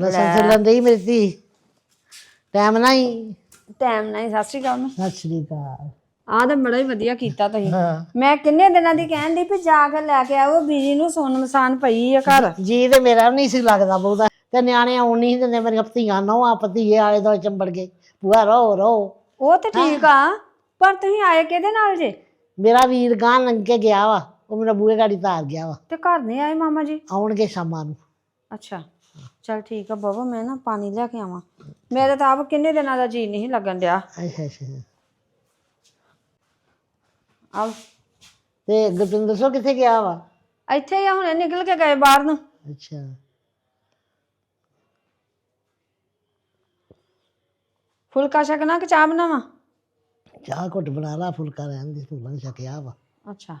ਲਸਣ ਛਿੱਲਣ ਦੀ ਮੇਰੀ ਧੀ। ਟਾਈਮ ਨਹੀਂ। ਟਾਈਮ ਨਹੀਂ ਸਤਿ ਸ਼੍ਰੀ ਅਕਾਲ। ਸਤਿ ਸ਼੍ਰੀ ਅਕਾਲ। ਆਹ ਤਾਂ ਬੜਾ ਹੀ ਵਧੀਆ ਕੀਤਾ ਤੁਸੀਂ। ਹਾਂ। ਮੈਂ ਕਿੰਨੇ ਦਿਨਾਂ ਦੀ ਕਹਿਣ ਦੀ ਵੀ ਜਾ ਕੇ ਲੈ ਕੇ ਆਓ ਬੀਜੀ ਨੂੰ ਸੁੰਨ ਮਸਾਨ ਪਈ ਆ ਘਰ। ਜੀ ਤੇ ਮੇਰਾ ਵੀ ਨਹੀਂ ਸੀ ਲੱਗਦਾ ਬਹੁਤਾ। ਤੇ ਨਿਆਣੇ ਆਉਣ ਨਹੀਂ ਸੀ ਦਿੰਦੇ ਮੇਰੀਆਂ ਭਤੀਆਂ ਨੌਂ ਭਤੀਏ ਆਲੇ ਦੋ ਚੰਬੜ ਗਏ। ਭੂਆ ਰੋ ਰੋ। ਉਹ ਤੇ ਠੀਕ ਆ ਪਰ ਤੁਸੀਂ ਆਏ ਕਿਹਦੇ ਨਾਲ ਜੇ? ਮੇਰਾ ਵੀਰ ਗਾਂ ਲੰਘ ਕੇ ਗਿਆ ਵਾ ਉਹ ਮੇਰਾ ਬੂਹੇ ਗਾੜੀ ਤਾਰ ਗਿਆ ਵਾ। ਤੇ ਘਰ ਨਹੀਂ ਆਏ ਮਾਮਾ ਜੀ? ਆਉਣਗੇ ਸ਼ਾਮਾਂ ਨੂੰ। ਅੱਛਾ। ਚਲ ਠੀਕ ਆ ਬਾਬਾ ਮੈਂ ਨਾ ਪਾਣੀ ਲੈ ਕੇ ਆਵਾਂ। ਮੇਰੇ ਤਾਂ ਆਪ ਕਿੰਨੇ ਦਿਨਾਂ ਦਾ ਜੀ ਨਹੀਂ ਲੱਗਣ ਡਿਆ। ਅੱਛਾ ਅੱਛਾ ਆਹ ਤੇ ਗੁਰਪਿੰਦਰ ਦੱਸੋ ਕਿੱਥੇ ਗਿਆ ਵਾ? ਇੱਥੇ ਹੀ ਆ ਹੁਣੇ ਨਿਕਲ ਕੇ ਗਏ ਬਾਹਰ ਨੂੰ। ਅੱਛਾ। ਫੁਲਕਾ ਛਕਣਾ ਕਿ ਚਾਹ ਬਣਾਵਾਂ? ਚਾਹ ਘੁੱਟ ਬਣਾ ਲਾ ਫੁਲਕਾ ਰਹਿਣ ਦੇ ਫੁੱਲਾਂ ਛਕਿਆ ਵਾ। ਅੱਛਾ।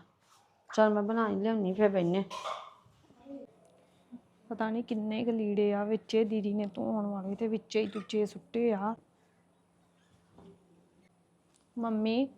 ਚਲ ਮੈਂ ਬਣਾ ਹੀ ਲਿਆਉਣੀ ਫੇਰ ਬੈਨੇ ਪਤਾ ਨਹੀਂ ਕਿੰਨੇ ਕੁ ਲੀੜੇ ਆ, ਵਿੱਚੇ ਦੀਦੀ ਨੇ ਧੋਣ ਵਾਲੇ ਤੇ ਵਿੱਚੇ ਹੀ ਦੂਜੇ ਸੁੱਟੇ ਆ। ਮੰਮੀ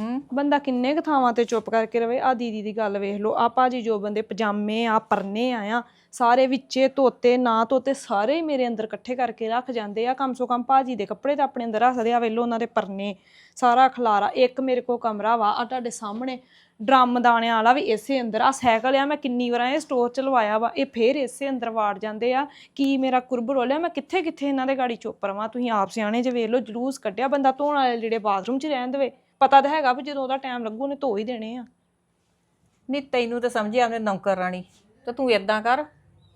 ਹੂੰ ਬੰਦਾ ਕਿੰਨੇ ਕੁ ਥਾਵਾਂ ਤੇ ਚੁੱਪ ਕਰਕੇ ਰਵੇ? ਆ ਦੀਦੀ ਦੀ ਗੱਲ ਵੇਖ ਲਓ। ਆ ਭਾਜੀ ਜੋ ਬੰਦੇ ਪਜਾਮੇ ਆ, ਪਰਨੇ ਆ ਸਾਰੇ ਵਿੱਚੇ ਧੋਤੇ, ਨਾ ਧੋਤੇ, ਸਾਰੇ ਹੀ ਮੇਰੇ ਅੰਦਰ ਇਕੱਠੇ ਕਰਕੇ ਰੱਖ ਜਾਂਦੇ ਆ। ਕਮ ਸੋ ਕਮ ਭਾਜੀ ਦੇ ਕੱਪੜੇ ਤਾਂ ਆਪਣੇ ਅੰਦਰ ਰੱਖਦੇ ਆ। ਵੇਲੋ ਉਹਨਾਂ ਦੇ ਪਰਨੇ, ਸਾਰਾ ਖਲਾਰਾ, ਇੱਕ ਮੇਰੇ ਕੋ ਕਮਰਾ ਵਾ ਆ ਤੁਹਾਡੇ ਸਾਹਮਣੇ। ਡਰਮ ਦਾਣਿਆਂ ਵਾਲਾ ਵੀ ਇਸੇ ਅੰਦਰ ਆ ਸਾਈਕਲ ਆ, ਮੈਂ ਕਿੰਨੀ ਵਾਰਾਂ ਇਹ ਸਟੋਰ ਚ ਲਵਾਇਆ ਵਾ। ਇਹ ਫੇਰ ਇਸੇ ਅੰਦਰ ਵਾੜ ਜਾਂਦੇ ਆ। ਕੀ ਮੇਰਾ ਕੁਰਬ ਰੋਲਿਆ? ਮੈਂ ਕਿੱਥੇ ਕਿੱਥੇ ਇਹਨਾਂ ਦੇ ਗਾੜੀ ਚੁੱਪ ਰਵਾਂ ਤੁਸੀਂ ਆਪ ਸਿਆਣੇ ਜੇ ਵੇਖ ਲਓ, ਜਲੂਸ ਕੱਢਿਆ ਬੰਦਾ ਧੋਣ ਵਾਲੇ ਜਿਹੜੇ ਬਾਥਰੂਮ 'ਚ ਰਹਿਣ ਦੇਵੇ। ਪਤਾ ਤਾਂ ਹੈਗਾ ਵੀ ਜਦੋਂ ਉਹਦਾ ਟਾਈਮ ਲੱਗੂ ਉਹਨੇ ਧੋ ਹੀ ਦੇਣੇ ਆ। ਨਹੀਂ ਤੈਨੂੰ ਤਾਂ ਸਮਝਿਆ ਉਹਨੇ ਨੌਕਰ ਰਾਣੀ। ਤੇ ਤੂੰ ਇਦਾਂ ਕਰ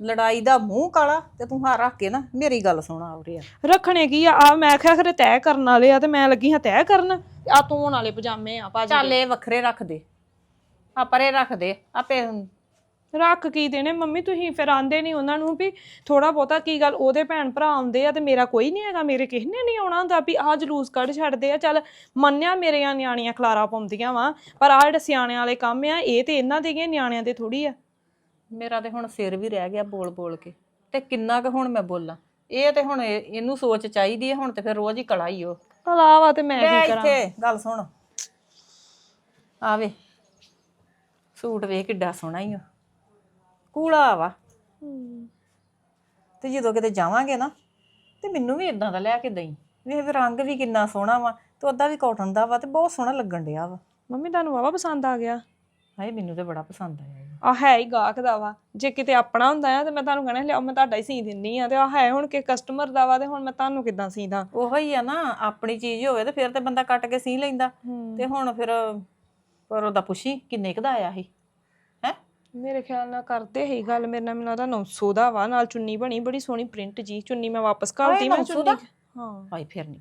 ਲੜਾਈ ਦਾ ਮੂੰਹ ਕਾਲਾ ਤੇ ਤੂੰ ਹਾਂ ਰੱਖ ਕੇ ਨਾ ਮੇਰੀ ਗੱਲ ਸੁਣ ਆ ਉਰੇ ਆ। ਰੱਖਣੇ ਕੀ ਆ? ਆ ਮੈਂ ਕਿਹਾ ਖਰੇ ਤੈਅ ਕਰਨ ਵਾਲੇ ਆ ਤੇ ਮੈਂ ਲੱਗੀ ਹਾਂ ਤੈਅ ਕਰਨ। ਆ ਧੋਣ ਵਾਲੇ ਪਜਾਮੇ ਆ ਭਾਜੀ ਚੱਲ ਇਹ ਵੱਖਰੇ ਰੱਖ ਦੇ। ਆ ਪਰੇ ਰੱਖ ਦੇ। ਆਪੇ ਰੱਖ ਕੀ ਦੇਣੇ? ਮੰਮੀ ਤੁਸੀਂ ਫਿਰ ਆਂਦੇ ਨਹੀਂ ਉਹਨਾਂ ਨੂੰ ਵੀ ਥੋੜਾ ਬਹੁਤਾ ਕੀ ਗੱਲ ਉਹਦੇ ਭੈਣ ਭਰਾ ਆਉਂਦੇ ਆ ਤੇ ਮੇਰਾ ਕੋਈ ਨਹੀਂ ਹੈਗਾ ਮੇਰੇ ਕਿਸੇ ਨੇ ਨਹੀਂ ਆਉਣਾ ਹੁੰਦਾ ਵੀ ਆਹ ਜਲੂਸ ਕੱਢ ਛੱਡਦੇ ਆ। ਚੱਲ ਮੰਨਿਆ ਮੇਰੀਆਂ ਨਿਆਣੀਆਂ ਖਲਾਰਾ ਪਾਉਂਦੀਆਂ ਵਾ ਪਰ ਆਹ ਜਿਹੜੇ ਸਿਆਣਿਆਂ ਵਾਲੇ ਕੰਮ ਆ ਇਹ ਤੇ ਇਹਨਾਂ ਦੇ ਹੀ ਆ, ਨਿਆਣਿਆਂ ਦੇ ਥੋੜੀ ਆ। ਮੇਰਾ ਤੇ ਹੁਣ ਸਿਰ ਵੀ ਰਹਿ ਗਿਆ ਬੋਲ ਬੋਲ ਕੇ ਤੇ ਕਿੰਨਾ ਕੁ ਹੁਣ ਮੈਂ ਬੋਲਾਂ? ਇਹ ਤੇ ਹੁਣ ਇਹ- ਇਹਨੂੰ ਸੋਚ ਚਾਹੀਦੀ ਹੈ ਹੁਣ ਤੇ ਫਿਰ ਰੋਜ਼ ਹੀ ਕਲਾ ਹੀ ਉਹ। ਕਲਾਵਾ ਤੇ ਮੈਂ ਲੈ ਕੀ ਕਰਾਂ? ਇੱਥੇ ਗੱਲ ਸੁਣ। ਆਵੇ ਸੂਟ ਵੇਖ ਕਿੱਡਾ ਸੋਹਣਾ ਹੀ ਆ। ਕੂਲਾ ਵਾ। ਤੇ ਜਦੋਂ ਕਿਤੇ ਜਾਵਾਂਗੇ ਨਾ ਤੇ ਮੈਨੂੰ ਵੀ ਇਦਾਂ ਦਾ ਲੈ ਕੇ ਦੇਈ। ਵੇਖ ਵੀ ਰੰਗ ਵੀ ਕਿੰਨਾ ਸੋਹਣਾ ਵਾ ਤੇ ਉਹਦਾ ਵੀ ਕਾਟਨ ਦਾ ਵਾ ਤੇ ਬਹੁਤ ਸੋਹਣਾ ਲੱਗਣ ਡਿਆ ਵਾ। ਮੰਮੀ ਤੁਹਾਨੂੰ ਵਾਵਾ ਪਸੰਦ ਆ ਗਿਆ? ਹਾਏ ਮੈਨੂੰ ਤੇ ਬੜਾ ਪਸੰਦ ਆਇਆ ਇਹ। ਆ ਹੈ ਹੀ ਗਾਹਕ ਦਾ ਵਾ। ਜੇ ਕਿਤੇ ਆਪਣਾ ਹੁੰਦਾ ਆ ਤੇ ਮੈਂ ਤੁਹਾਨੂੰ ਕਹਿਣਾ ਲਿਆਓ ਮੈਂ ਤੁਹਾਡਾ ਹੀ ਸੀ ਦਿੰਨੀ ਆ ਤੇ ਆ ਹੈ ਹੁਣ ਕਿ ਕਸਟਮਰ ਦਾ ਵਾ ਤੇ ਹੁਣ ਮੈਂ ਤੁਹਾਨੂੰ ਕਿਦਾਂ ਸੀਦਾ। ਉਹੋ ਹੀ ਆ ਨਾ ਆਪਣੀ ਚੀਜ਼ ਹੋਵੇ ਤੇ ਫਿਰ ਤੇ ਬੰਦਾ ਕੱਟ ਕੇ ਸੀ ਲੈਂਦਾ। ਤੇ ਹੁਣ ਫਿਰ ਪਰ ਉਹਦਾ ਪੁੱਛੀ ਕਿੰਨੇ ਕੁ ਦਾ ਆਇਆ ਸੀ? ਹੈ ਮੇਰੇ ਖਿਆਲ ਨਾਲ ਕਰਦੇ ਹੀ ਗੱਲ ਮੇਰੇ ਨਾਲ ਮੈਨੂੰ ਲੱਗਦਾ 900 ਦਾ ਵਾ ਨਾਲ ਚੁੰਨੀ ਬਣੀ ਬੜੀ ਸੋਹਣੀ ਪ੍ਰਿੰਟ ਜੀ ਚੁੰਨੀ ਮੈਂ ਵਾਪਸ ਕਰਤੀ ਮੈਂ 900 ਦਾ? ਚੁੰਨੀ ਹਾਂ। ਹਾਏ ਫਿਰ ਨਹੀਂ।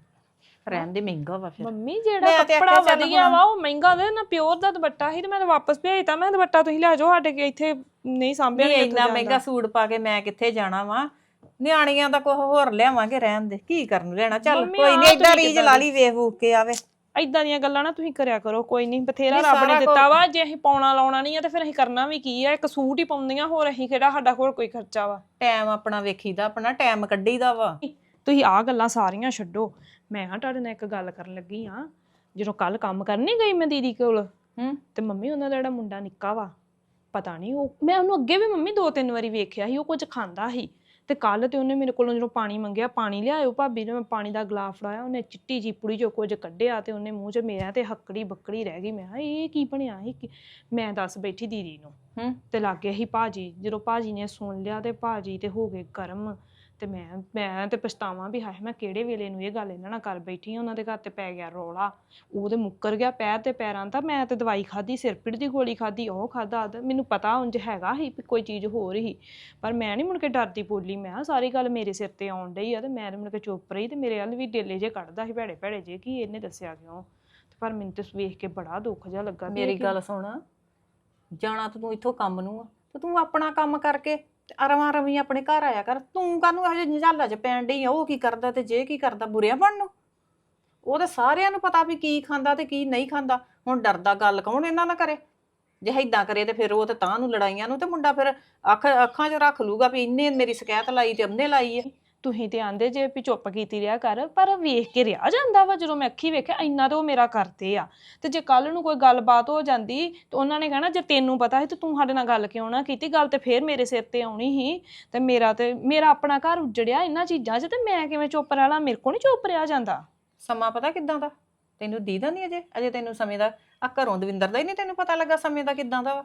ਰਹਿਣ ਦੇ ਮਹਿੰਗਾ ਵਾ ਫਿਰ। ਮੰਮੀ ਜਿਹੜਾ ਮੈਂ ਤੇ ਕੱਪੜਾ ਆਖਿਆ ਚੱਲ ਵਧੀਆ ਵਾ ਉਹ ਮਹਿੰਗਾ ਦੇ ਨਾ ਪਿਓਰ ਦਾ ਦੁਪੱਟਾ ਸੀ ਤੇ ਮੈਂ ਤਾਂ ਵਾਪਸ ਭੇਜਤਾ ਮੈਂ ਦੁਪੱਟਾ ਤੁਸੀਂ ਲੈ ਜਾਓ ਸਾਡੇ ਕੇ ਇੱਥੇ ਨਹੀਂ ਸਾਂਭਿਆ ਨਹੀਂ ਨਹੀਂ ਇੰਨਾ ਮਹਿੰਗਾ ਸੂਟ ਪਾ ਕੇ ਮੈਂ ਕਿੱਥੇ ਜਾਣਾ ਵਾ? ਨਿਆਣੀਆਂ ਦਾ ਕੁਝ ਹੋਰ ਲਿਆਵਾਂਗੇ ਰਹਿਣ ਦੇ। ਕੀ ਕਰਨ ਲੈਣਾ? ਚੱਲ ਮੰਮੀ, ਕੋਈ ਆਹ ਨਹੀਂ ਏਦਾਂ ਤੁਸੀਂ ਰੀਜ ਲਾ ਲਈ ਵੇਖ ਵੂਖ ਕੇ ਆਵੇ। ਇਦਾਂ ਦੀਆਂ ਗੱਲਾਂ ਨਾ ਤੁਸੀਂ ਕਰਿਆ ਕਰੋ ਕੋਈ ਨਹੀਂ ਬਥੇਰਾ ਰੱਬ ਨੇ ਦਿੱਤਾ ਵਾ ਜੇ ਅਸੀਂ ਪਾਉਣਾ ਲਾਉਣਾ ਨਹੀਂ ਆ ਤੇ ਫਿਰ ਅਸੀਂ ਕਰਨਾ ਵੀ ਕੀ ਆ ਇੱਕ ਸੂਟ ਹੀ ਪਾਉਂਦੀਆਂ ਹੋਰ ਅਸੀਂ ਕਿਹੜਾ ਸਾਡਾ ਹੋਰ ਕੋਈ ਖਰਚਾ ਵਾ? ਟਾਈਮ ਆਪਣਾ ਵੇਖੀਦਾ ਆਪਣਾ ਟਾਈਮ ਕੱਢੀਦਾ ਵਾ। ਤੁਸੀਂ ਆਹ ਗੱਲਾਂ ਸਾਰੀਆਂ ਛੱਡੋ। ਮੈਂ ਹਾਂ ਤੁਹਾਡੇ ਨਾਲ ਇੱਕ ਗੱਲ ਕਰਨ ਲੱਗੀ ਆ ਜਦੋਂ ਕੱਲ ਕੰਮ ਕਰਨ ਨਹੀਂ ਗਈ ਮੈਂ ਦੀਦੀ ਕੋਲ ਹੂੰ। ਤੇ ਮੰਮੀ ਉਹਨਾਂ ਦਾ ਜਿਹੜਾ ਮੁੰਡਾ ਨਿੱਕਾ ਵਾ ਪਤਾ ਨਹੀਂ ਉਹ ਮੈਂ ਉਹਨੂੰ ਅੱਗੇ ਵੀ ਮੰਮੀ ਦੋ ਤਿੰਨ ਵਾਰੀ ਵੇਖਿਆ ਸੀ ਉਹ ਕੁਝ ਖਾਂਦਾ ਸੀ। ਤੇ ਕੱਲ ਤੇ ਉਹਨੇ ਮੇਰੇ ਕੋਲੋਂ ਜਦੋਂ ਪਾਣੀ ਮੰਗਿਆ, ਪਾਣੀ ਲਿਆਇਓ ਭਾਬੀ ਨੇ, ਮੈਂ ਪਾਣੀ ਦਾ ਗਲਾਸ ਫੜਾਇਆ, ਉਹਨੇ ਚਿੱਟੀ ਜੀ ਪੁੜੀ ਜੋ ਕੁਝ ਕੱਢਿਆ ਤੇ ਉਹਨੇ ਮੂੰਹ 'ਚ ਮੇਰਾ ਤੇ ਹੱਕੜੀ ਬੱਕੜੀ ਰਹਿ ਗਈ। ਮੈਂ ਕਿਹਾ, ਇਹ ਕੀ ਬਣਿਆ? ਇਹ ਕੀ? ਮੈਂ ਦੱਸ ਬੈਠੀ ਦੀਦੀ ਨੂੰ, ਹੂੰ, ਤੇ ਗਿਆ ਸੀ ਭਾਜੀ, ਜਦੋਂ ਭਾਜੀ ਨੇ ਸੁਣ ਲਿਆ ਤੇ ਭਾਜੀ ਤੇ ਹੋ ਗਏ ਗਰਮ। ਤੇ ਮੈਂ ਮੈਂ ਤੇ ਪਛਤਾਵਾਂ ਵੀ ਹਾਏ ਮੈਂ ਕਿਹੜੇ ਵੇਲੇ ਨੂੰ ਇਹ ਗੱਲ ਇਹਨਾਂ ਨਾਲ ਕਰ ਬੈਠੀ ਹਾਂ ਉਹਨਾਂ ਦੇ ਘਰ ਤੇ ਪੈ ਗਿਆ ਰੋਲਾ। ਉਹ ਤੇ ਮੁੱਕਰ ਗਿਆ ਪੈਰ ਤੇ ਪੈਰਾਂ ਦਾ ਮੈਂ ਤੇ ਦਵਾਈ ਖਾਧੀ ਸਿਰ ਪੀੜ ਦੀ ਗੋਲੀ ਖਾਧੀ ਉਹ ਖਾਧਾ ਮੈਨੂੰ ਪਤਾ ਉਂਝ ਹੈਗਾ ਹੀ ਵੀ ਕੋਈ ਚੀਜ਼ ਹੋ ਰਹੀ ਪਰ ਮੈਂ ਨਹੀਂ ਮੁੜ ਕੇ ਡਰਦੀ ਬੋਲੀ ਮੈਂ ਕਿਹਾ ਸਾਰੀ ਗੱਲ ਮੇਰੇ ਸਿਰ ਤੇ ਆਉਣ ਡਈ ਆ ਤੇ ਮੈਂ ਤੇ ਮੁੜ ਕੇ ਚੁੱਪ ਰਹੀ ਤੇ ਮੇਰੇ ਵੱਲ ਵੀ ਡੇਲੇ ਜੇ ਕੱਢਦਾ ਸੀ ਭੈੜੇ ਭੈੜੇ ਜੇ ਕਿ ਇਹਨੇ ਦੱਸਿਆ ਕਿਉਂ? ਤੇ ਪਰ ਮੈਨੂੰ ਤੇ ਵੇਖ ਕੇ ਬੜਾ ਦੁੱਖ ਜਿਹਾ ਲੱਗਾ ਵੀ ਇਹ ਮੇਰੀ ਕੀ- ਗੱਲ ਸੁਣ ਜਾਣਾ ਤਾਂ ਤੂੰ ਇੱਥੋਂ ਕੰਮ ਨੂੰ ਆ ਤੇ ਤੂੰ ਆਪਣਾ ਕੰਮ ਕਰਕੇ ਤੇ ਅਰਵਾਂ ਰਵੀ ਆਪਣੇ ਘਰ ਆਇਆ ਕਰ। ਤੂੰ ਕਾਹਨੂੰ ਇਹੋ ਜਿਹੇ ਨਿਝਾਲਾ ਚ ਪੈਣ ਡਈ ਆ? ਉਹ ਕੀ ਕਰਦਾ ਤੇ ਜੇ ਕੀ ਕਰਦਾ? ਬੁਰਿਆ ਬਣਨ ਨੂੰ। ਉਹ ਤਾਂ ਸਾਰਿਆਂ ਨੂੰ ਪਤਾ ਵੀ ਕੀ ਖਾਂਦਾ ਤੇ ਕੀ ਨਹੀਂ ਖਾਂਦਾ। ਹੁਣ ਡਰਦਾ ਗੱਲ ਕੌਣ ਇਹਨਾਂ ਨਾਲ ਕਰੇ? ਜੇ ਏਦਾਂ ਕਰੇ ਤੇ ਫਿਰ ਉਹ ਤੇ ਤਾਂ ਨੂੰ ਲੜਾਈਆਂ ਨੂੰ ਤੇ ਮੁੰਡਾ ਫਿਰ ਅੱਖ ਅੱਖਾਂ 'ਚ ਰੱਖ ਲੂਗਾ ਵੀ ਇੰਨੇ ਮੇਰੀ ਸ਼ਿਕਾਇਤ ਲਾਈ ਤੇ ਉਹਨੇ ਲਾਈ ਹੈ ਤੁਸੀਂ ਤੇ ਆਂਦੇ ਜੇ ਵੀ ਚੁੱਪ ਕੀਤੀ ਰਿਹਾ ਕਰ, ਪਰ ਵੇਖ ਕੇ ਰਿਹਾ ਜਾਂਦਾ ਵਾ ਜਦੋਂ ਮੈਂ ਅੱਖੀ ਵੇਖਿਆ, ਇੰਨਾ ਤਾਂ ਉਹ ਮੇਰਾ ਕਰਦੇ ਆ। ਤੇ ਜੇ ਕੱਲ ਨੂੰ ਕੋਈ ਗੱਲਬਾਤ ਹੋ ਜਾਂਦੀ, ਤੇ ਉਹਨਾਂ ਨੇ ਕਹਿਣਾ, ਜੇ ਤੈਨੂੰ ਪਤਾ ਸੀ ਤੇ ਤੂੰ ਸਾਡੇ ਨਾਲ ਗੱਲ ਕਿਉਂ ਨਾ ਕੀਤੀ, ਗੱਲ ਤੇ ਫੇਰ ਮੇਰੇ ਸਿਰ ਤੇ ਆਉਣੀ ਸੀ। ਤੇ ਮੇਰਾ ਤੇ, ਮੇਰਾ ਆਪਣਾ ਘਰ ਉਜੜਿਆ ਇਹਨਾਂ ਚੀਜ਼ਾਂ 'ਚ, ਤੇ ਮੈਂ ਕਿਵੇਂ ਚੁੱਪ ਰਹਿਣਾ? ਮੇਰੇ ਕੋਲ ਨਹੀਂ ਚੁੱਪ ਰਿਹਾ ਜਾਂਦਾ। ਸਮਾਂ ਪਤਾ ਕਿੱਦਾਂ ਦਾ? ਤੈਨੂੰ ਦੀਦਾ ਨਹੀਂ ਅਜੇ? ਅਜੇ ਤੈਨੂੰ ਸਮੇਂ ਦਾ ਆ ਘਰੋਂ ਦਵਿੰਦਰ ਦਾ ਹੀ ਨਹੀਂ ਤੈਨੂੰ ਪਤਾ ਲੱਗਾ ਸਮੇਂ ਦਾ ਕਿੱਦਾਂ ਦਾ ਵਾ?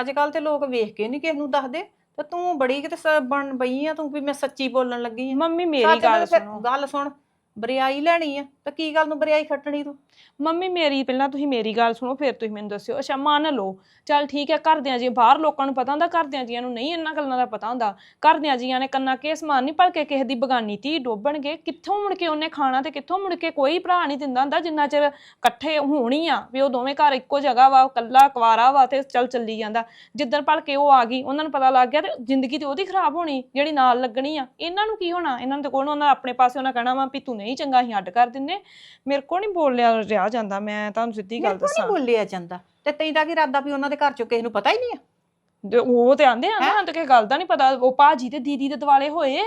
ਅੱਜ ਕੱਲ ਤੇ ਲੋਕ ਵੇਖ ਕੇ ਨਹੀਂ ਕਿਸ ਨੂੰ ਦੱਸਦੇ। ਤੇ ਤੂੰ ਬੜੀ ਕਿਤੇ ਸ- ਬਣ ਪਈ ਆ ਤੂੰ ਵੀ ਮੈਂ ਸੱਚੀ ਬੋਲਣ ਲੱਗੀ ਆ। ਮੰਮੀ ਮੇਰੀ ਗੱਲ ਸੁਣੋ। ਗੱਲ ਸੁਣ ਬਰਿਆਈ ਲੈਣੀ ਆ। ਤਾਂ ਕੀ ਗੱਲ ਨੂੰ ਬਰਿਆਈ ਖੱਟਣੀ ਤੂੰ? ਮੰਮੀ ਮੇਰੀ, ਪਹਿਲਾਂ ਤੁਸੀਂ ਮੇਰੀ ਗੱਲ ਸੁਣੋ, ਫਿਰ ਤੁਸੀਂ ਮੈਨੂੰ ਦੱਸਿਓ। ਅੱਛਾ, ਮੰਨ ਲਓ, ਚੱਲ ਠੀਕ ਹੈ, ਘਰਦਿਆਂ ਜੀ ਬਾਹਰ ਲੋਕਾਂ ਨੂੰ ਪਤਾ ਹੁੰਦਾ, ਘਰਦਿਆਂ ਜੀਆਂ ਨੂੰ ਨਹੀਂ ਇਹਨਾਂ ਗੱਲਾਂ ਦਾ ਪਤਾ ਹੁੰਦਾ। ਘਰਦਿਆਂ ਜੀਆਂ ਨੇ ਕੰਨਾ ਕੇ ਸਮਾਨ ਨਹੀਂ ਭਲਕੇ ਕਿਸੇ ਦੀ ਬਗਾਨੀ ਧੀ ਡੋਬਣਗੇ। ਕਿੱਥੋਂ ਮੁੜ ਕੇ ਉਹਨੇ ਖਾਣਾ ਤੇ ਕਿੱਥੋਂ ਮੁੜ ਕੇ ਕੋਈ ਭਰਾ ਨਹੀਂ ਦਿੰਦਾ ਹੁੰਦਾ, ਜਿੰਨਾ ਚਿਰ ਇਕੱਠੇ ਹੋਣੀ ਆ, ਵੀ ਉਹ ਦੋਵੇਂ ਘਰ ਇੱਕੋ ਜਗ੍ਹਾ ਵਾ, ਉਹ ਕੱਲਾ ਕੁਵਾਰਾ ਵਾ ਤੇ ਚੱਲ ਚੱਲੀ ਜਾਂਦਾ। ਜਿੱਦਣ ਭਲਕੇ ਉਹ ਆ ਗਈ, ਉਹਨਾਂ ਨੂੰ ਪਤਾ ਲੱਗ ਗਿਆ ਤੇ ਜ਼ਿੰਦਗੀ ਤੇ ਉਹਦੀ ਖਰਾਬ ਹੋਣੀ, ਜਿਹੜੀ ਨਾਲ ਲੱਗਣੀ ਆ। ਇਹਨਾਂ ਨੂੰ ਕੀ ਹੋਣਾ? ਇਹਨਾਂ ਨੂੰ ਤੇ ਕੋਣ ਉਹਨਾਂ ਆਪਣੇ ਪਾਸੇ ਉਹਨਾਂ ਕਹਿਣਾ ਵਾ ਵੀ ਤੂੰ ਨਹੀਂ ਚੰਗਾ, ਅਸੀਂ ਅੱਡ ਕਰ ਦਿੰਨੇ। ਮੇਰੇ ਕੋਲ ਨਹੀਂ ਬੋਲਿਆ ਰਿਹਾ ਜਾਂਦਾ ਮੈਂ ਤੁਹਾਨੂੰ ਸਿੱਧੀ ਗੱਲ ਦੱਸਾਂ। ਨਹੀਂ ਬੋਲਿਆ ਜਾਂਦਾ। ਤੇ ਤੈਨੂੰ ਕੀ ਇਰਾਦਾ ਵੀ ਉਹਨਾਂ ਦੇ ਘਰ ਚੋਂ ਕਿਸੇ ਨੂੰ ਪਤਾ ਹੀ ਨਹੀਂ ਆ? ਤੇ ਉਹ ਤੇ ਆਂਦੇ ਆ ਨਾ ਤਾਂ ਕਿਸੇ ਗੱਲ ਦਾ ਨਹੀਂ ਪਤਾ ਉਹ ਭਾਜੀ ਤੇ ਦੀਦੀ ਦੇ ਦਿਵਾਲੇ ਹੋਏ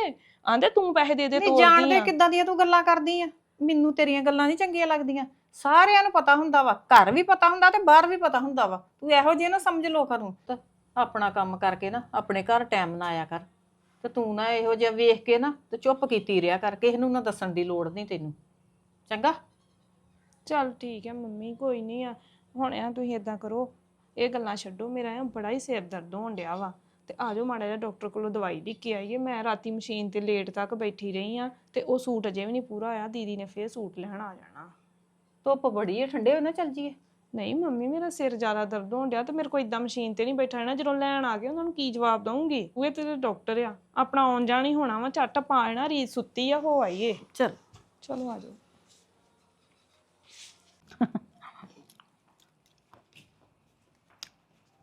ਆਂਦੇ ਤੂੰ ਪੈਸੇ ਦੇ ਦੇ ਨਹੀਂ ਤੋੜਦੀ ਜਾਣਦੇ ਆ ਕਿੱਦਾਂ ਦੀਆਂ ਤੂੰ ਗੱਲਾਂ ਕਰਦੀ ਆ? ਮੈਨੂੰ ਤੇਰੀਆਂ ਗੱਲਾਂ ਨਹੀਂ ਚੰਗੀਆਂ ਲੱਗਦੀਆਂ। ਸਾਰਿਆਂ ਨੂੰ ਪਤਾ ਹੁੰਦਾ ਵਾ ਘਰ ਵੀ ਪਤਾ ਹੁੰਦਾ ਤੇ ਬਾਹਰ ਵੀ ਪਤਾ ਹੁੰਦਾ ਵਾ। ਤੂੰ ਇਹੋ ਜਿਹੇ ਨਾ ਸਮਝ ਲੋਕਾਂ ਨੂੰ ਤਾਂ ਆਪਣਾ ਕੰਮ ਕਰਕੇ ਨਾ ਆਪਣੇ ਘਰ ਟਾਈਮ ਨਾ ਆਇਆ ਕਰ। ਤੇ ਤੂੰ ਨਾ ਇਹੋ ਜਿਹਾ ਵੇਖ ਕੇ ਨਾ ਤੇ ਚੁੱਪ ਕੀਤੀ ਰਿਹਾ ਕਰ ਕਿਸੇ ਨੂੰ ਨਾ ਦੱਸਣ ਦੀ ਲੋੜ ਨਹੀਂ ਤੈਨੂੰ। ਚੰਗਾ? ਚੱਲ ਠੀਕ ਹੈ ਮੰਮੀ ਕੋਈ ਨਹੀਂ ਆ। ਹੁਣ ਆ ਤੁਸੀਂ ਇਦਾਂ ਕਰੋ ਇਹ ਗੱਲਾਂ ਛੱਡੋ ਮੇਰਾ ਨਾ ਬੜਾ ਹੀ ਸਿਰ ਦਰਦ ਹੋਣ ਡਿਆ ਵਾ। ਤੇ ਆ ਜਾਓ ਮਾੜਾ ਜਿਹਾ ਡਾਕਟਰ ਕੋਲੋਂ ਦਵਾਈ ਲੈ ਕੇ ਆਈਏ। ਮੈਂ ਰਾਤੀ ਮਸ਼ੀਨ ਤੇ ਲੇਟ ਤੱਕ ਬੈਠੀ ਰਹੀ ਆ ਤੇ ਉਹ ਸੂਟ ਅਜੇ ਵੀ ਨਹੀਂ ਪੂਰਾ ਹੋਇਆ ਦੀਦੀ ਨੇ ਫੇਰ ਸੂਟ ਲੈਣ ਆ ਜਾਣਾ। ਧੁੱਪ ਬੜੀ ਹੈ ਠੰਡੇ ਹੋਏ ਨਾ ਚੱਲ ਜੀਏ। ਨਹੀਂ ਮੰਮੀ ਮੇਰਾ ਸਿਰ ਜ਼ਿਆਦਾ ਦਰਦ ਹੋਣ ਡਿਆ ਤੇ ਮੇਰੇ ਕੋਲ ਇਦਾਂ ਮਸ਼ੀਨ ਤੇ ਨਹੀਂ ਬੈਠਾ ਰਹਿਣਾ ਜਦੋਂ ਲੈਣ ਆ ਗਏ ਉਹਨਾਂ ਨੂੰ ਕੀ ਜਵਾਬ ਦਵਾਂਗੀ ਉਹ ਤੇ ਡਾਕਟਰ ਆ ਆਪਣਾ ਆਉਣ ਜਾਣ ਹੀ ਹੋਣਾ ਵਾ ਝੱਟ ਪਾ ਲੈਣਾ ਰੀਤ ਸੁੱਤੀ ਆ ਹੋ ਆਈਏ। ਚਲ। ਚਲੋ ਆ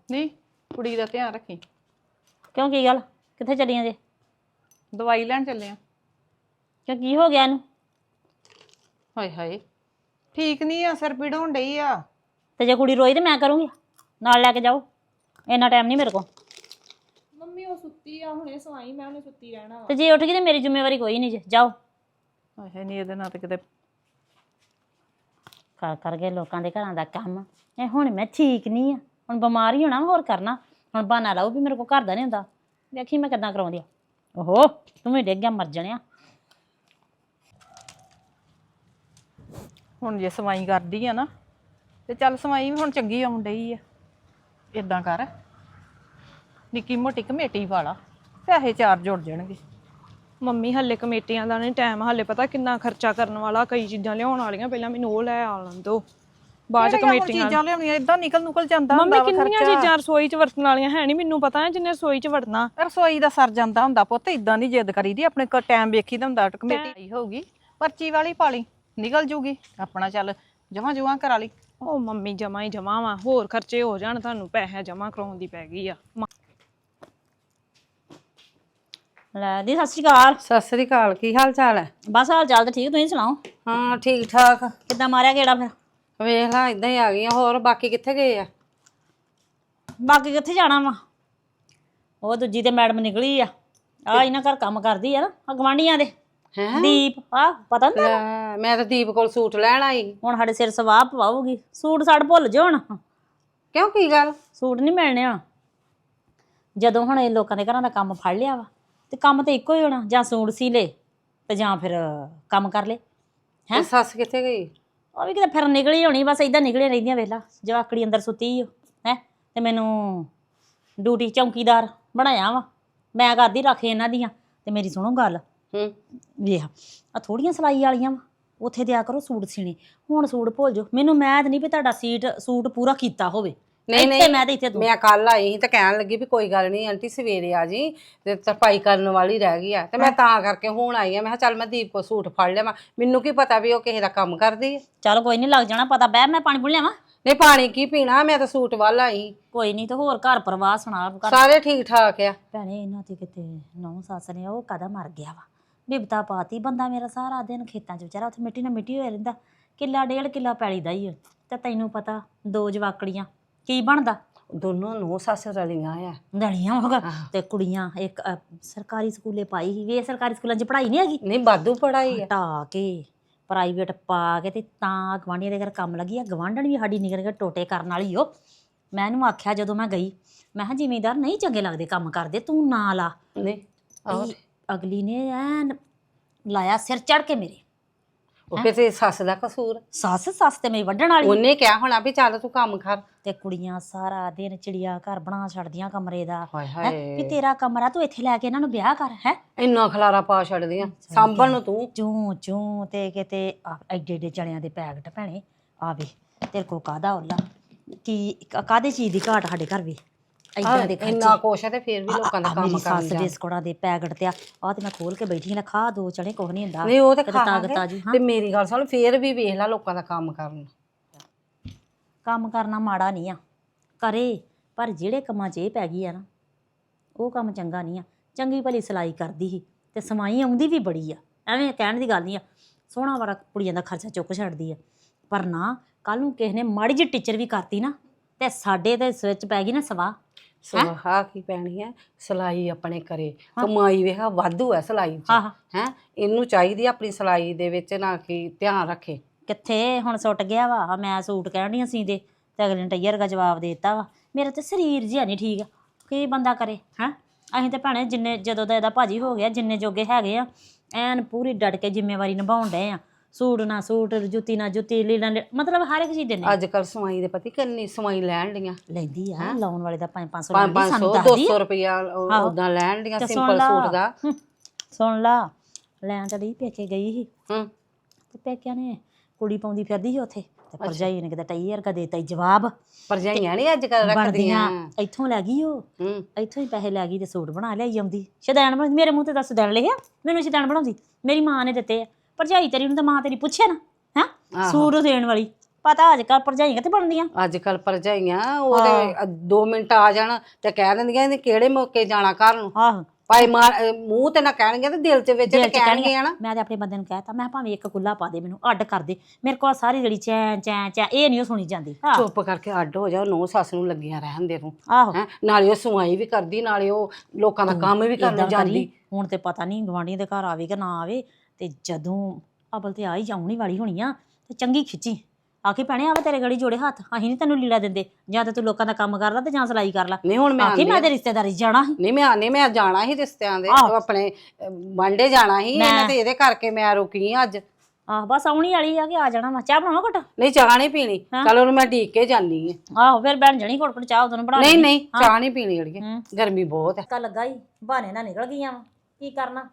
ਨਹੀਂ ਕੁੜੀ ਦਾ ਧਿਆਨ ਰੱਖੀ। ਕਿਉਂ ਕੀ ਗੱਲ? ਕਿੱਥੇ ਚੱਲੀਆਂ ਜੇ? ਦਵਾਈ ਲੈਣ ਚੱਲੇ ਆ। ਕਿਉਂ ਕੀ ਹੋ ਗਿਆ ਇਹਨੂੰ? ਹਾਏ ਹਾਏ ਠੀਕ ਨਹੀਂ ਆ ਸਿਰ ਪੀੜ ਹੋਣ ਡਈ ਆ। ਤੇ ਜੇ ਕੁੜੀ ਰੋਈ ਤੇ ਮੈਂ ਕਰੂੰਗੀ। ਨਾਲ ਲੈ ਕੇ ਜਾਓ। ਇੰਨਾ ਟਾਈਮ ਨਹੀਂ ਮੇਰੇ ਕੋਲ। ਮੰਮੀ ਉਹ ਸੁੱਤੀ ਆ ਹੁਣੇ ਸਵਾਈ ਮੈਂ ਉਹਨੇ ਸੁੱਤੀ ਰਹਿਣਾ ਤੇ ਜੇ ਉੱਠ ਗਈ ਤੇ ਮੇਰੀ ਜ਼ਿੰਮੇਵਾਰੀ ਕੋਈ ਨਹੀਂ ਜੇ। ਜਾਓ। ਹਾਏ ਨਹੀਂ ਇਹਦੇ ਨਾਲ ਤੇ ਕਿਤੇ ਕਰ ਕਰਕੇ ਲੋਕਾਂ ਦੇ ਘਰਾਂ ਦਾ ਕੰਮ। ਇਹ ਹੁਣ ਮੈਂ ਠੀਕ ਨਹੀਂ ਆ। ਹੁਣ ਬਿਮਾਰ ਹੀ ਹੋਣਾ ਵਾ, ਹੋਰ ਕਰਨਾ। ਹੁਣ ਬਹਾਨਾ ਲਾਓ ਵੀ ਮੇਰੇ ਕੋਲ ਘਰ ਦਾ ਨਹੀਂ ਹੁੰਦਾ। ਦੇਖੀ ਮੈਂ ਕਿੱਦਾਂ ਕਰਾਉਂਦੀ ਆ। ਓਹੋ ਤੂੰ ਵੀ ਡਿੱਗ ਗਿਆ ਮਰ ਜਣਿਆ। ਹੁਣ ਜੇ ਸਵਾਈ ਕਰਦੀ ਆ ਨਾ ਤੇ ਚੱਲ ਸਵਾਈ ਵੀ ਹੁਣ ਚੰਗੀ ਆਉਣ ਡਈ ਆ। ਇਦਾਂ ਕਰ ਨਿੱਕੀ ਮੋਟੀ ਕਮੇਟੀ ਵਾਲਾ ਪੈਸੇ ਚਾਰ ਜੁੜ ਜਾਣਗੇ। ਮੰਮੀ ਹੱਲੇ ਕਮੇਟੀਆਂ ਦਾ ਨਹੀਂ ਟਾਈਮ ਹੱਲੇ ਪਤਾ ਕਿੰਨਾ ਖਰਚਾ ਕਰਨ ਵਾਲਾ ਕਈ ਚੀਜ਼ਾਂ ਲਿਆਉਣ ਵਾਲੀਆਂ ਪਹਿਲਾਂ ਮੈਨੂੰ ਉਹ ਲੈ ਆ ਲੈਣ ਦਿਓ ਬਾਅਦ ਚ ਕਮੇਟੀਆਂ। ਚੀਜ਼ਾਂ ਲਿਆਉਣੀਆਂ ਇਦਾਂ ਨਿਕਲ ਨੁਕਲ ਜਾਂਦਾ ਮੰਮੀ ਹੁੰਦਾ ਵਾ ਕਿੰਨੀਆਂ ਖਰਚਾ। ਚੀਜ਼ਾਂ ਰਸੋਈ ਚ ਵਰਤਣ ਵਾਲੀਆਂ ਹੈ ਨਹੀਂ ਮੈਨੂੰ ਪਤਾ ਹੈ ਜਿੰਨੇ ਰਸੋਈ ਚ ਵੜਨਾ। ਰਸੋਈ ਦਾ ਸਰ ਜਾਂਦਾ ਹੁੰਦਾ ਪੁੱਤ ਇਦਾਂ ਨਹੀਂ ਜਿੱਦ ਕਰੀਦੀ ਆਪਣੇ ਕੋ ਟਾਈਮ ਵੇਖੀਦਾ ਹੁੰਦਾ ਕਮੇਟੀ ਆਈ ਹੋਊਗੀ ਪਰਚੀ ਵਾਲੀ ਪਾਲੀ ਨਿਕਲ ਜੂਗੀ ਆਪਣਾ ਚੱਲ ਜਮਾ ਜੁਆ ਕਰਾ ਲਈ। ਉਹ ਮੰਮੀ ਜਮਾ ਹੀ ਜਮਾ ਵਾ ਹੋਰ ਖਰਚੇ ਹੋ ਜਾਣ ਤੁਹਾਨੂੰ ਪੈਸੇ ਜਮਾ ਕਰਾਉਣ ਦੀ ਪੈ ਗਈ ਆ। ਲੈ ਦੀ ਸਤਿ ਸ਼੍ਰੀ ਅਕਾਲ। ਸਤਿ ਸ੍ਰੀ ਅਕਾਲ ਕੀ ਹਾਲ ਚਾਲ ਹੈ? ਬਸ ਹਾਲ ਚਾਲ ਤਾਂ ਠੀਕ ਤੁਸੀਂ ਸੁਣਾਓ? ਹਾਂ ਠੀਕ ਠਾਕ ਕਿੱਦਾਂ ਮਾਰਿਆ ਕਿਹੜਾ ਫਿਰ? ਵੇਖ ਲਾ ਇਦਾਂ ਹੀ ਆ ਗਈਆਂ ਹੋਰ ਬਾਕੀ ਕਿੱਥੇ ਗਏ ਆ? ਬਾਕੀ ਕਿੱਥੇ ਜਾਣਾ ਵਾ? ਉਹ ਦੂਜੀ ਤੇ ਮੈਡਮ ਨਿਕਲੀ ਆ। ਆ ਇਹਨਾਂ ਘਰ ਕੰਮ ਕਰਦੀ ਆ ਨਾ ਆ ਗਵਾਂਢੀਆਂ ਦੇ। ਹੈਂ? ਦੀਪ ਆ ਪਤਾ ਨਹੀਂ ਲੈ, ਮੈਂ ਤਾਂ ਦੀਪ ਕੋਲ ਸੂਟ ਲੈਣ ਆਈ। ਹੁਣ ਸਾਡੇ ਸਿਰ ਸਵਾਹ ਪਵਾਉਗੀ ਸੂਟ ਸਾੜ ਭੁੱਲ ਜਾਓ ਹੁਣ। ਕਿਉਂ ਕੀ ਗੱਲ? ਸੂਟ ਨਹੀਂ ਮਿਲਣੇ ਹੁਣ। ਜਦੋਂ ਹੁਣ ਇਹ ਲੋਕਾਂ ਦੇ ਘਰਾਂ ਦਾ ਕੰਮ ਫੜ ਲਿਆ ਵਾ ਤੇ ਕੰਮ ਤੇ ਇੱਕੋ ਹੀ ਹੋਣਾ ਜਾਂ ਸੂਟ ਸੀ ਲੈ ਤੇ ਜਾਂ ਫਿਰ ਕੰਮ ਕਰ ਲੈ। ਤੇ ਸੱਸ ਕਿੱਥੇ ਗਈ? ਉਹ ਵੀ ਕਿਤੇ ਫਿਰ ਨਿਕਲੀ ਹੋਣੀ ਬਸ ਇਦਾਂ ਨਿਕਲੀਆਂ ਰਹਿੰਦੀਆਂ ਵੇਲਾ ਜਵਾਕੜੀ ਅੰਦਰ ਸੁੱਤੀ ਹੈ ਤੇ ਮੈਨੂੰ ਡਿਊਟੀ ਚੌਕੀਦਾਰ ਬਣਾਇਆ ਵਾ ਮੈਂ ਕਰਦੀ ਰੱਖ ਇਹਨਾਂ ਦੀਆਂ ਤੇ ਮੇਰੀ ਸੁਣੋ ਗੱਲ। ਹੂੰ। ਵੇਖ ਆ ਥੋੜੀਆਂ ਸਲਾਈ ਵਾਲੀਆਂ ਵਾ ਉੱਥੇ ਦਿਆ ਕਰੋ ਸੂਟ ਸੀਣੇ ਹੁਣ ਸੂਟ ਭੁੱਲ ਜਾਓ ਮੈਨੂੰ ਮੈਦ ਨਹੀਂ ਵੀ ਤੁਹਾਡਾ ਸੀਟ ਸੂਟ ਪੂਰਾ ਕੀਤਾ ਹੋਵੇ। ਨਹੀਂ ਇੱਥੇ ਨਹੀਂ ਮੈਂ ਤੇ ਇੱਥੇ ਤੂੰ। ਮੈਂ ਕੱਲ ਆਈ ਸੀ ਤੇ ਕਹਿਣ ਲੱਗੀ ਵੀ ਕੋਈ ਗੱਲ ਨਹੀਂ ਆਂਟੀ ਸਵੇਰੇ ਆ ਜੀ ਤੇ ਤਰਪਾਈ ਕਰਨ ਵਾਲੀ ਰਹਿ ਗਈ ਆ। ਤੇ ਮੈਂ ਤਾਂ ਕਰਕੇ ਹੁਣ ਆਈ ਆ ਮੈਂ ਕਿਹਾ ਚੱਲ ਮੈਂ ਦੀਪ ਕੋ ਸੂਟ ਫੜ ਲਿਆਵਾਂ। ਮੈਨੂੰ ਕੀ ਪਤਾ ਵੀ ਉਹ ਕਿਸੇ ਦਾ ਕੰਮ ਕਰਦੀ ਹੈ ਚੱਲ ਕੋਈ ਨਹੀਂ ਲੱਗ ਜਾਣਾ ਪਤਾ। ਬਹਿ ਮੈਂ ਪਾਣੀ ਪੁੱਲ ਲਿਆਵਾਂ? ਨਹੀਂ ਪਾਣੀ ਕੀ ਪੀਣਾ? ਮੈਂ ਤਾਂ ਸੂਟ ਵੱਲ ਆਈ। ਕੋਈ ਨਹੀਂ ਤੇ ਹੋਰ ਘਰ ਪਰਿਵਾਰ ਸੁਣਾ ਘਰ ਸਾਰੇ ਠੀਕ ਠਾਕ ਆ। ਭੈਣੇ ਇਹਨਾਂ ਤੇ ਕਿਤੇ ਨੌ ਸੱਸ ਨੇ ਉਹ ਕਦਾ ਮਰ ਗਿਆ ਵਾ। ਬਿਪਤਾ ਪਾਤੀ ਬੰਦਾ ਮੇਰਾ ਸਾਰਾ ਦਿਨ ਖੇਤਾਂ 'ਚ ਵਿਚਾਰਾ ਉੱਥੇ ਮਿੱਟੀ ਨਾਲ ਮਿੱਟੀ ਹੋਇਆ ਰਹਿੰਦਾ। ਕਿੱਲਾ ਡੇਢ ਕਿੱਲਾ ਪੈਲੀ ਦਾ ਹੀ ਆ। ਤੇ ਤੈਨੂੰ ਪਤਾ ਦੋ ਜਵਾਕੜੀਆਂ। ਕੀ ਬਣਦਾ? ਦੋਨੋਂ ਨੋ ਸੱਸ ਰਲੀਆਂ ਆ। ਦਲੀਆਂ ਹੋਗਾ ਤੇ ਕੁੜੀਆਂ ਇੱਕ ਅ, ਸਰਕਾਰੀ ਸਕੂਲੇ ਪਾਈ ਸੀ। ਵੇ ਸਰਕਾਰੀ ਸਕੂਲਾਂ 'ਚ ਪੜ੍ਹਾਈ ਨਹੀਂ ਹੈਗੀ? ਨਹੀਂ ਬਾਦੂ ਪੜਾਈ ਆ। ਹਟਾ ਕੇ ਪ੍ਰਾਈਵੇਟ ਪਾ ਕੇ ਤੇ ਤਾਂ ਗਵਾਂਢੀਆਂ ਦੇ ਘਰ ਕੰਮ ਲੱਗੀ ਆ। ਗਵਾਂਢਣ ਵੀ ਸਾਡੀ ਨਿਕਲ ਕੇ ਟੋਟੇ ਕਰਨ ਵਾਲੀ ਓ। ਮੈਂ ਇਹਨੂੰ ਆਖਿਆ ਜਦੋਂ ਮੈਂ ਗਈ ਮੈਂ ਕਿਹਾ ਜ਼ਿਮੀਂਦਾਰ ਨਹੀਂ ਚੰਗੇ ਲੱਗਦੇ ਕੰਮ ਕਰਦੇ ਤੂੰ ਨਾ ਲਾ। ਨਹੀਂ ਅਗਲੀ ਨੇ ਐਨ ਲਾਇਆ ਸਿਰ ਚੜ ਕੇ ਮੇਰੇ। ਉਹ ਫਿਰ ਤੇ ਸੱਸ ਦਾ ਕਸੂਰ। ਸੱਸ ਸੱਸ ਤੇ ਮੇਰੀ ਵੱਢਣ ਵਾਲੀ ਉਹਨੇ ਕਿਹਾ ਹੋਣਾ ਵੀ ਚੱਲ ਤੂੰ ਕੰਮ ਕਰ। ਤੇ ਕੁੜੀਆਂ ਸਾਰਾ ਦਿਨ ਚਿੜੀਆ ਘਰ ਬਣਾ ਛੱਡਦੀਆਂ ਕਮਰੇ ਦਾ। ਹਾਏ ਹੈਂ, ਵੀ ਤੇਰਾ ਕਮਰਾ ਤੂੰ ਇੱਥੇ ਲੈ ਕੇ ਇਹਨਾਂ ਨੂੰ ਵਿਆਹ ਕਰ ਹੈ? ਇੰਨਾ ਖਲਾਰਾ ਪਾ ਛੱਡਦੀਆਂ। ਸਾਂਭਣ ਨੂੰ ਤੂੰ। ਚੂੰ ਚੂੰ ਤੇ ਕਿਤੇ ਆ ਐਡੇ ਐਡੇ ਚਣਿਆਂ ਦੇ ਪੈਕਟ ਭੈਣੇ। ਆਵੇ ਤੇਰੇ ਕੋ ਕਾਦਾ ਔਲਾ? ਕੀ ਕ- ਕਾਹਦੇ ਚੀਜ਼ ਦੀ ਘਾਟ ਸਾਡੇ ਘਰ ਵੀ? ਐਦਾਂ ਦੇ ਖਰਚੇ। ਇੰਨਾ ਕੁਛ ਹੈ ਤੇ ਫਿਰ ਵੀ ਲੋਕਾਂ ਦਾ ਕੰਮ ਕਰਨ ਸੱਸ ਜਾ। ਬਿਸਕੁਟਾਂ ਦੇ ਪੈਕਟ ਤੇ ਆ। ਆਹ ਤੇ ਮੈਂ ਖੋਲ ਕੇ ਬੈਠੀ ਨਾ ਖਾ ਦੋ ਚਣੇ ਕੁਛ ਨਹੀਂ ਹੁੰਦਾ। ਨਹੀਂ ਉਹ ਤੇ ਖਾ ਤਾਕਤ ਆ ਜੂ ਹਾਂ। ਤੇ ਮੇਰੀ ਗੱਲ ਸੁਣ ਫੇਰ ਵੀ ਵੇਖ ਲੈ ਲੋਕਾਂ ਦਾ ਕੰਮ ਕਰਨ। ਕੰਮ ਕਰਨਾ ਮਾੜਾ ਨਹੀਂ ਆ। ਕਰੇ ਪਰ ਜਿਹੜੇ ਕੰਮਾਂ 'ਚ ਇਹ ਪੈ ਗਈ ਆ ਨਾ ਉਹ ਕੰਮ ਚੰਗਾ ਨਹੀਂ ਆ। ਚੰਗੀ ਭਲੀ ਸਿਲਾਈ ਕਰਦੀ ਸੀ ਤੇ ਸਮਾਈ ਆਉਂਦੀ ਵੀ ਬੜੀ ਆ। ਐਵੇਂ ਕਹਿਣ ਦੀ ਗੱਲ ਨਹੀਂ ਆ। ਸੋਹਣਾ ਵਾਲਾ ਕੁੜੀਆਂ ਦਾ ਖਰਚਾ ਚੁੱਕ ਛੱਡਦੀ ਆ। ਪਰ ਨਾ ਕੱਲ ਨੂੰ ਕਿਸੇ ਨੇ ਮਾੜੀ ਜਿਹੀ ਟੀਚਰ ਵੀ ਕਰਤੀ ਨਾ ਤੇ ਸਾਡੇ ਤੇ ਸਵਿਚ ਪੈ ਗਈ ਨਾ ਸਵਾ ਸਵਾਹ ਕੀ ਪੈਣੀ ਹੈ? ਸਲਾਈ ਆਪਣੇ ਕਰੇ। ਕਮਾਈ ਵੇਖਾ ਵਾਧੂ ਹੈ ਸਲਾਈ 'ਚ। ਆਹ ਹੈ। ਇਹਨੂੰ ਚਾਹੀਦੀ ਆ ਆਪਣੀ ਸਲਾਈ ਦੇ ਵਿੱਚ ਨਾ ਕਿ ਧਿਆਨ ਰੱਖੇ। ਕਿੱਥੇ? ਹੁਣ ਸੁੱਟ ਗਿਆ ਵਾ। ਆਹ ਮੈਂ ਸੂਟ ਕਹਿਣੀਆਂ ਸੀ ਦੇ ਤੇ ਅਗਲੇ ਨੇ ਦਾ ਜਵਾਬ ਦੇ ਦਿੱਤਾ ਵਾ। ਮੇਰਾ ਤੇ ਸਰੀਰ ਜਿਹਾ ਨਹੀਂ ਠੀਕ ਕੀ ਬੰਦਾ ਕਰੇ? ਹੈਂ? ਅਸੀਂ ਤੇ ਭੈਣੇ ਜਿੰਨੇ ਜਦੋਂ ਦਾ ਇਹਦਾ ਭਾਜੀ ਹੋ ਗਿਆ ਜਿੰਨੇ ਜੋਗੇ ਹੈਗੇ ਆ ਐਨ ਪੂਰੀ ਡਟ ਕੇ ਜ਼ਿੰਮੇਵਾਰੀ ਨਿਭਾਉਣ ਡਏ ਆ। ਸੂਟ ਨਾ ਸੂਟ ਜੁੱਤੀ ਨਾ ਜੁੱਤੀ ਲੀਲਾਂ ਲੀ- ਮਤਲਬ ਹਰ ਇੱਕ ਚੀਜ਼ ਦਿੰਦੇ ਅੱਜ ਕੱਲ ਸਵਾਈ ਦੇ ਪਤੀ ਕਿੰਨੀ ਸਵਾਈ ਲੈਣ ਲੀਆਂ ਲੈਂਦੀ ਆ ਲਾਉਣ ਵਾਲੇ ਦਾ 5-500 500 ਲੈਂਦੀ ਸਾਨੂੰ 200 ਦੱਸਦੀ ਆ। ਰੁਪਇਆ। ਉਦਾਂ ਲੈਣ ਲੀਆਂ ਸਿੰਪਲ। ਸੂਟ ਦਾ। ਸੁਣ ਲਾ। ਲੈਣ ਲਈ ਪੇਕੇ ਗਈ ਸੀ। ਹੂੰ। ਤੇ ਪੇਕਿਆਂ ਨੇ ਕੁੜੀ ਪਾਉਂਦੀ ਫਿਰਦੀ ਸੀ ਉੱਥੇ। ਤੇ ਭਰਜਾਈ ਨੇ ਕਿਤੇ ਟੱਈਰ ਕਾ ਦੇਤਾ ਈ ਜਵਾਬ। ਪਰਜਾਈਆਂ ਨਹੀਂ ਅੱਜ ਕੱਲ ਰੱਖਦੀਆਂ। ਬਣਦੀਆਂ ਇੱਥੋਂ ਲੈ ਗਈ ਉਹ। ਹੂੰ। ਇੱਥੋਂ ਹੀ ਪੈਸੇ ਲੈ ਗਈ ਤੇ ਸੂਟ ਬਣਾ ਲਿਆਈ ਆਉਂਦੀ। ਸ਼ਦੈਣ ਬਣਾ ਮੇਰੇ ਮੂੰਹ ਤੇ ਤਾਂ ਸ਼ਦੈਣ ਲਿਖਿਆ। ਮੈਨੂੰ ਸ਼ਦੈਣ ਬਣਾਉਂਦੀ। ਮੇਰੀ ਮਾਂ ਨੇ ਦਿੱਤੇ ਆ। ਭਰਜਾਈ ਤੇਰੀ ਨੂੰ ਤਾਂ ਮਾਂ ਤੇਰੀ ਪੁੱਛਿਆ ਨਾ ਹੈ? ਸੂਟ ਦੇਣ ਵਾਲੀ। ਪਤਾ ਅੱਜ ਕੱਲ ਭਰਜਾਈਆਂ ਕਿੱਥੇ ਬਣਦੀਆਂ? ਅੱਜ ਕੱਲ ਪਰਜਾਈਆਂ ਉਹਦੇ 2 ਮਿੰਟ ਆ ਜਾਣ ਤੇ ਕਹਿ ਦਿੰਦੀਆਂ ਇਹਨੇ ਕਿਹੜੇ ਮੌਕੇ ਜਾਣਾ ਘਰ ਨੂੰ। ਆਹੋ। ਭਾਈ ਮੂੰਹ ਤੇ ਨਾ ਕਹਿਣਗੇ ਤੇ ਦਿਲ ਚ ਵਿੱਚ ਤੇ ਕਹਿਣਗੇ ਹਨਾ ਮੈਂ ਤੇ ਆਪਣੇ ਬੰਦੇ ਨੂੰ ਕਹਿਤਾ ਮੈਂ ਭਾਵੇਂ ਇੱਕ ਕੁੱਲਾ ਪਾ ਦੇ ਮੈਨੂੰ ਅੱਡ ਕਰ ਦੇ। ਮੇਰੇ ਕੋਲ ਸਾਰੀ ਜਿਹੜੀ ਚੈ ਚੈ ਚੈ ਇਹ ਨਹੀਂ ਸੁਣੀ ਜਾਂਦੀ। ਚੁੱਪ ਕਰਕੇ ਅੱਡ ਹੋ ਜਾ ਨੋ ਸੱਸ ਨੂੰ ਲੱਗੀਆਂ ਰਹਿਣ ਦੇ ਤੂੰ। ਆਹੋ। ਨਾਲੇ ਉਹ ਸਵਾਈ ਵੀ ਕਰਦੀ ਨਾਲੇ ਉਹ ਲੋਕਾਂ ਦਾ ਕੰਮ ਵੀ ਕਰਨ ਜਾਂਦੀ। ਹੁਣ ਤੇ ਪਤਾ ਨਹੀਂ ਗਵਾਂਢੀਆਂ ਦੇ ਘਰ ਆਵੇ ਕਿ ਨਾ ਆਵੇ। ਤੇ ਜਦੋਂ ਅਬਲ ਤੇ ਆ ਹੀ ਜਾਉਣੀ ਵਾਲੀ ਹੋਣੀ ਆ ਤੇ ਚੰਗੀ ਖਿੱਚੀ। ਆਖੀ ਭੈਣੇ ਆਵੇ ਤੇਰੇ ਗੜੀ ਜੋੜੇ ਹੱਥ ਅਸੀਂ ਨਹੀਂ ਤੈਨੂੰ ਲੀੜਾ ਦਿੰਦੇ। ਜਾਂ ਤੇ ਤੂੰ ਲੋਕਾਂ ਦਾ ਕੰਮ ਕਰ ਲੈ ਤੇ ਜਾਂ ਸਿਲਾਈ ਕਰ ਲੈ। ਨਹੀਂ ਹੁਣ ਮੈਂ ਆਖੀ ਮੈਂ ਤੇ ਰਿਸ਼ਤੇਦਾਰੀ 'ਚ ਜਾਣਾ ਸੀ। ਨਹੀਂ ਮੈਂ ਆਨੇ ਮੈਂ ਜਾਣਾ ਸੀ ਰਿਸ਼ਤਿਆਂ ਦੇ। ਆਹੋ। ਉਹ ਆਪਣੇ ਵਾਂਡੇ ਜਾਣਾ ਸੀ ਮੈਂ- ਇਹਨਾਂ ਤੇ ਇਹਦੇ ਕਰਕੇ ਮੈਂ ਰੁਕੀ ਆਂ ਅੱਜ। ਆਹ ਬਸ ਆਉਣੀ ਵਾਲੀ ਆ ਕਿ ਆ ਜਾਣਾ ਵਾ। ਚਾਹ ਬਣਾਉਣਾ ਘਟ? ਨਹੀਂ ਚਾਹ ਨਹੀਂ ਪੀਣੀ। ਚਲ ਉਹਨੂੰ ਮੈਂ ਢੀਕ ਕੇ ਜਾਨੀ ਆ। ਆਹੋ ਫਿਰ ਬਣ ਜਣੀ ਘੁੱਟ ਘੁੱਟ ਚਾਹ ਉਦੋਂ ਬਣਾ ਨਹੀਂ। ਨਹੀਂ ਚਾਹ ਨਹੀਂ ਪੀਣੀ ਅੜੀਏ। ਹੂੰ। ਗਰਮੀ ਬਹੁਤ ਹੈ ਤਾਂ ਲੱਗਾ ਹੀ ਬਹਾਨੇ ਨਾਲ ਨਿਕਲ ਗਈਆਂ ਵਾ। ਕੀ ਕਰਨਾ?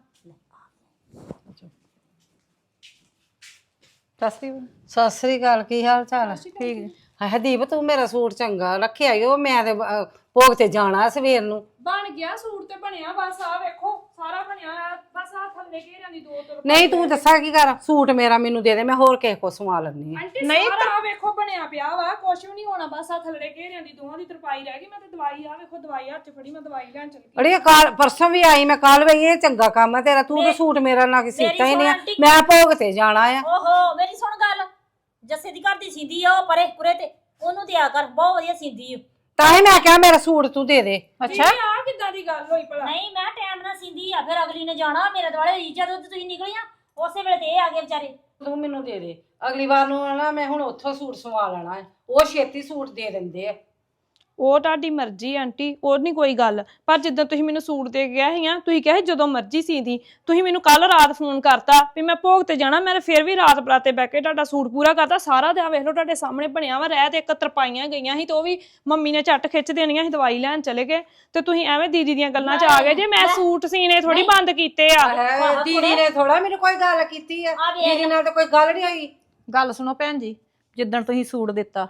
ਸਤਿ ਸ੍ਰੀ ਅਕਾਲ। ਕੀ ਹਾਲ ਚਾਲ? ਠੀਕ ਹੈ। ਹਦੀਪ ਤੂੰ ਮੇਰਾ ਸੂਟ ਚੰਗਾ ਰੱਖਿਆ ਈ ਉਹ ਮੈਂ ਤੇ ਅਹ, ਭੋਗ ਤੇ ਜਾਣਾ ਸਵੇਰ ਨੂੰ। ਬਣ ਗਿਆ ਸੂਟ ਤੇ ਬਣਿਆ ਬਸ ਆ ਵੇਖੋ ਸਾਰਾ ਬਣਿਆ ਹੋਇਆ, ਬਸ ਆ ਥੱਲੇ ਘੇਰਿਆਂ ਦੀ ਦੋ ਤੁਰ ਨਹੀਂ ਤੂੰ ਦੱਸਾਂ ਕੀ ਕਰ ਸੂਟ ਮੇਰਾ ਮੈਨੂੰ ਦੇ ਦੇ ਮੈਂ ਹੋਰ ਕਿਸੇ ਕੋ ਸਵਾ ਲੈਣੀ ਆ ਆਂਟੀ ਨਹੀਂ ਸਾਰਾ ਵੇਖੋ ਬਣਿਆ ਪਿਆ ਵਾ ਕੁਛ ਵੀ ਨਹੀਂ ਹੋਣਾ ਬਸ ਆ ਥੱਲੇ ਘੇਰਿਆਂ ਦੀ ਦੋਹਾਂ ਦੀ ਤਰਪਾਈ ਰਹਿ ਗਈ ਮੈਂ ਤੇ ਦਵਾਈ ਆ ਵੇਖੋ ਦਵਾਈ ਹੱਥ 'ਚ ਫੜੀ ਮੈਂ ਦਵਾਈ ਲੈਣ ਚੱਲ ਗਈ। ਅੜੀਏ ਕਾਲ ਪਰਸੋਂ ਵੀ ਆਈ ਮੈਂ ਕੱਲ ਵੀ ਇਹ ਚੰਗਾ ਕੰਮ ਹੈ ਤੇਰਾ ਤੂੰ ਤਾਂ ਸੂਟ ਮੇਰਾ ਨਾ ਕਿਸੇ ਸੀਤਾ ਹੀ ਨਹੀਂ ਆ। ਮੈਂ ਭੋਗ ਤੇ ਜਾਣਾ ਆ। ਓਹੋ ਮੇਰੀ ਸੁਣ ਗੱਲ ਜੱਸੇ ਦੀ ਘਰ ਦੀ ਸਿੰਦੀ ਆ ਉਹ ਪਰੇ ਪੁਰੇ ਤੇ ਉਹਨੂੰ ਦਿਆ ਕਰ ਬਹੁਤ ਵਧੀਆ ਸਿੰਦੀ ਓ ਤਾਂ ਹੀ ਮੈਂ ਕਿਹਾ ਮੇਰਾ ਸੂਟ ਤੂੰ ਦੇ ਦੇ। ਅੱਛਾ। ਆ ਕਿੱਦਾਂ ਦੀ ਗੱਲ ਹੋਈ ਭਲਾ? ਨਹੀਂ ਮੈਂ ਟਾਈਮ ਨਾਲ ਸਿੰਦੀ ਆ ਫਿਰ ਅਗਲੀ ਨੇ ਜਾਣਾ ਮੇਰੇ ਦੁਆਲੇ ਜਦੋਂ ਤੁਸੀਂ ਨਿਕਲੀਆਂ ਉਸੇ ਵੇਲੇ ਤੇ ਇਹ ਆ ਗਏ ਵਿਚਾਰੇ। ਤੂੰ ਮੈਨੂੰ ਦੇ ਦੇ। ਅਗਲੀ ਵਾਰ ਨੂੰ ਨਾ ਮੈਂ ਹੁਣ ਉੱਥੋਂ ਸੂਟ ਸਵਾ ਲੈਣਾ ਹੈ। ਉਹ ਛੇਤੀ ਸੂਟ ਦੇ ਦਿੰਦੇ ਆ। ਉਹ ਤੁਹਾਡੀ ਮਰਜ਼ੀ ਆਂਟੀ ਉਹ ਨਹੀਂ ਕੋਈ ਗੱਲ। ਪਰ ਜਿੱਦਾਂ ਤੁਸੀਂ ਮੈਨੂੰ ਸੂਟ ਦੇ ਕੇ ਗਿਆ ਸੀਗਾ ਤੁਸੀਂ ਕਿਹਾ ਸੀ ਜਦੋਂ ਮਰਜ਼ੀ ਸੀਂਦੀ ਤੁਸੀਂ ਮੈਨੂੰ ਕੱਲ ਰਾਤ ਫੋਨ ਕਰਤਾ ਵੀ ਮੈਂ ਭੋਗ ਤੇ ਜਾਣਾ ਮੈਂ ਫਿਰ ਵੀ ਰਾਤ ਬਰਾਤੇ ਬਹਿ ਕੇ ਤੁਹਾਡਾ ਸੂਟ ਪੂਰਾ ਕਰਤਾ। ਸਾਰਾ ਤੇ ਆ ਵੇਖ ਲਓ ਤੁਹਾਡੇ ਸਾਹਮਣੇ ਬਣਿਆ ਵਾ ਰਹਿ ਤੇ ਇੱਕ ਤਰਪਾਈਆਂ ਗਈਆਂ ਸੀ ਤੇ ਉਹ ਵੀ ਮੰਮੀ ਨੇ ਝੱਟ ਖਿੱਚ ਦੇਣੀਆਂ ਸੀ ਦਵਾਈ ਲੈਣ ਚਲੇ ਗਏ। ਤੇ ਤੁਸੀਂ ਐਵੇਂ ਦੀਦੀ ਦੀਆਂ ਗੱਲਾਂ 'ਚ ਆ ਗਏ ਜੇ ਮੈਂ ਸੂਟ ਸੀਨੇ ਥੋੜੀ ਬੰਦ ਕੀਤੇ ਆ। ਹੈ ਦੀਦੀ ਨੇ ਥੋੜਾ ਮੈਨੂੰ ਕੋਈ ਗੱਲ ਕੀਤੀ ਆ। ਆ। ਦੀਦੀ ਨਾਲ ਤਾਂ ਕੋਈ ਗੱਲ ਨਹੀਂ ਹੋਈ। ਗੱਲ ਸੁਣੋ ਭੈਣ ਜੀ ਜਿੱਦਣ ਤੁਸੀਂ ਸੂਟ ਦਿੱਤਾ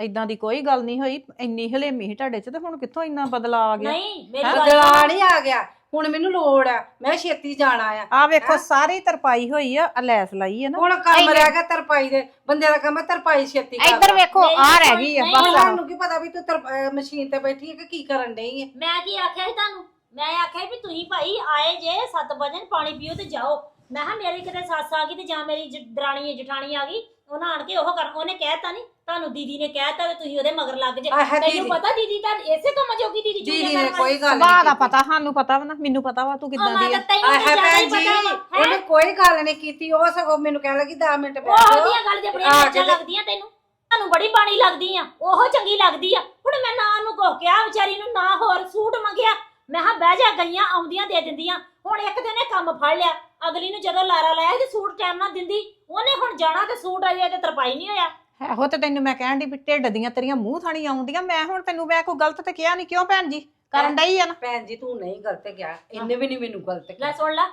ਐਦਾਂ ਦੀ ਕੋਈ ਗੱਲ ਨਹੀਂ ਹੋਈ ਇੰਨੀ ਹਲੇਮੀ ਸੀ ਤੁਹਾਡੇ 'ਚ ਤੇ ਹੁਣ ਕਿੱਥੋਂ ਇੰਨਾ ਬਦਲਾ ਆ ਗਿਆ? ਨਹੀਂ ਮੇਰੀ ਗੱਲ ਬਦਲਾ ਨਹੀਂ ਆ ਗਿਆ। ਹੁਣ ਮੈਨੂੰ ਲੋੜ ਆ ਮੈਂ ਛੇਤੀ ਜਾਣਾ ਆ। ਆ ਵੇਖੋ ਸਾਰੀ ਤਰਪਾਈ ਹੋਈ ਆ ਆ ਲੈਸ ਲਾਈ ਹੈ ਨਾ। ਹੁਣ ਕੰਮ ਰਹਿ ਗਿਆ ਤਰਪਾਈ ਦੇ ਬੰਦੇ ਦਾ ਕੰਮ ਹੈ ਤਰਪਾਈ ਛੇਤੀ ਕਰ ਇੱਧਰ ਵੇਖੋ ਆ ਰਹਿ ਗਈ ਆ ਬਸ। ਤੁਹਾਨੂੰ ਕੀ ਪਤਾ ਵੀ ਤੂੰ ਤਰਪ- ਮਸ਼ੀਨ ਤੇ ਬੈਠੀ ਹੈ ਕਿ ਕੀ ਕਰਨ ਡਈ ਹੈ ਮੈਂ ਕੀ ਆਖਿਆ ਸੀ ਤੁਹਾਨੂੰ? ਮੈਂ ਆਖਿਆ ਵੀ ਤੁਸੀਂ ਭਾਈ ਆਏ ਜੇ 7 ਵਜੇ ਪਾਣੀ ਪੀਓ ਤੇ ਜਾਓ। ਮੈਂ ਕਿਹਾ ਮੇਰੀ ਕਿਤੇ ਸੱਸ ਆ ਗਈ ਤੇ ਜਾਂ ਮੇਰੀ ਜ- ਦਰਾਣੀ ਜਠਾਣੀ ਆ ਗਈ ਉਹਨਾਂ ਆਣ ਕੇ ਉਹ ਕਰ ਉਹਨੇ ਕਹਿਤਾ ਨਹੀਂ ਤੁਹਾਨੂੰ ਦੀਦੀ ਨੇ ਕਹਿਤਾ ਤੇ ਤੁਸੀਂ ਉਹਦੇ ਮਗਰ ਲੱਗ ਜੇ ਆਹ ਤੈਨੂੰ। ਪਤਾ ਦੀਦੀ ਤਾਂ ਇਸੇ ਕੰਮ ਜੋਗੀ ਦੀਦੀ ਦੀਦੀ ਨੇ ਕੋਈ ਗੱਲ ਸੁਭਾਅ ਦਾ ਨਹੀਂ ਪਤਾ ਸਾਨੂੰ ਪਤਾ ਵਾ ਨਾ ਮੈਨੂੰ ਪਤਾ ਵਾ ਤੂੰ ਉਹ ਕਿੱਦਾਂ ਦੀ ਆ। ਆਹ ਹੈ ਭੈਣ ਜੀ? ਉਹਨੇ ਕੋਈ ਗੱਲ ਨਹੀਂ ਕੀਤੀ ਉਹ ਸਗੋਂ ਮੈਨੂੰ ਕਹਿ ਲੱਗੀ 10 ਮਿੰਟ ਉਹ ਬੈਠ ਜਾਓ। ਉਹਦੀਆਂ ਗੱਲ ਜੇ ਬੜੀਆਂ ਆ ਅੱਛਾ ਕੇ ਤੇ- ਲੱਗਦੀਆਂ ਤੈਨੂੰ ਤੁਹਾਨੂੰ ਬੜੀ ਬਾਣੀ ਲੱਗਦੀ ਆ ਉਹ ਚੰਗੀ ਲੱਗਦੀ ਆ। ਹੁਣ ਮੈਂ ਨਾ ਨੂੰ ਕੋ ਕਿਹਾ ਵਿਚਾਰੀ ਨੂੰ ਨਾ ਹੋਰ ਸੂਟ ਮੰਗਿਆ ਮੈਂ ਹਾਂ ਬਹਿ ਜਾ ਗਈਆਂ ਆਉਂਦੀਆਂ ਦੇ ਦਿੰਦੀਆਂ ਹੁਣ ਇੱਕ ਦਿਨ ਇਹ ਕੰਮ ਫੜ ਲਿਆ। ਅਗਲੀ ਨੂੰ ਜਦੋਂ ਲਾਰਾ ਲਾਇਆ ਕਿ ਸੂਟ ਟਾਈਮ ਨਾਲ ਦਿੰਦੀ ਉਹਨੇ ਹੁਣ ਜਾਣਾ ਤੇ ਸੂਟ ਅਜੇ ਤੇ ਤਰਪਾਈ ਨਹੀਂ ਹੋਇਆ। ਇਹੋ ਤੇ ਤੈਨੂੰ ਮੈਂ ਕਹਿਣ ਦੀ ਵੀ ਢਿੱਡ ਦੀਆਂ ਤੇਰੀਆਂ ਮੂੰਹ ਥਾਣੀ ਆਉਂਦੀਆਂ ਮੈਂ ਹੁਣ ਤੈਨੂੰ ਮੈਂ ਕੋਈ ਗਲਤ ਤੇ ਕਿਹਾ ਨਹੀਂ ਕਿਉਂ ਭੈਣ ਜੀ? ਕਰਨ ਡਈ ਆ ਨਾ? ਭੈਣ ਜੀ ਤੂੰ ਨਹੀਂ ਗਲਤ ਗਿਆ ਇਹਨੇ ਵੀ ਨਹੀਂ ਮੈਨੂੰ ਗਲਤ ਲੈ ਕਿਹਾ। ਸੁਣ ਲਾ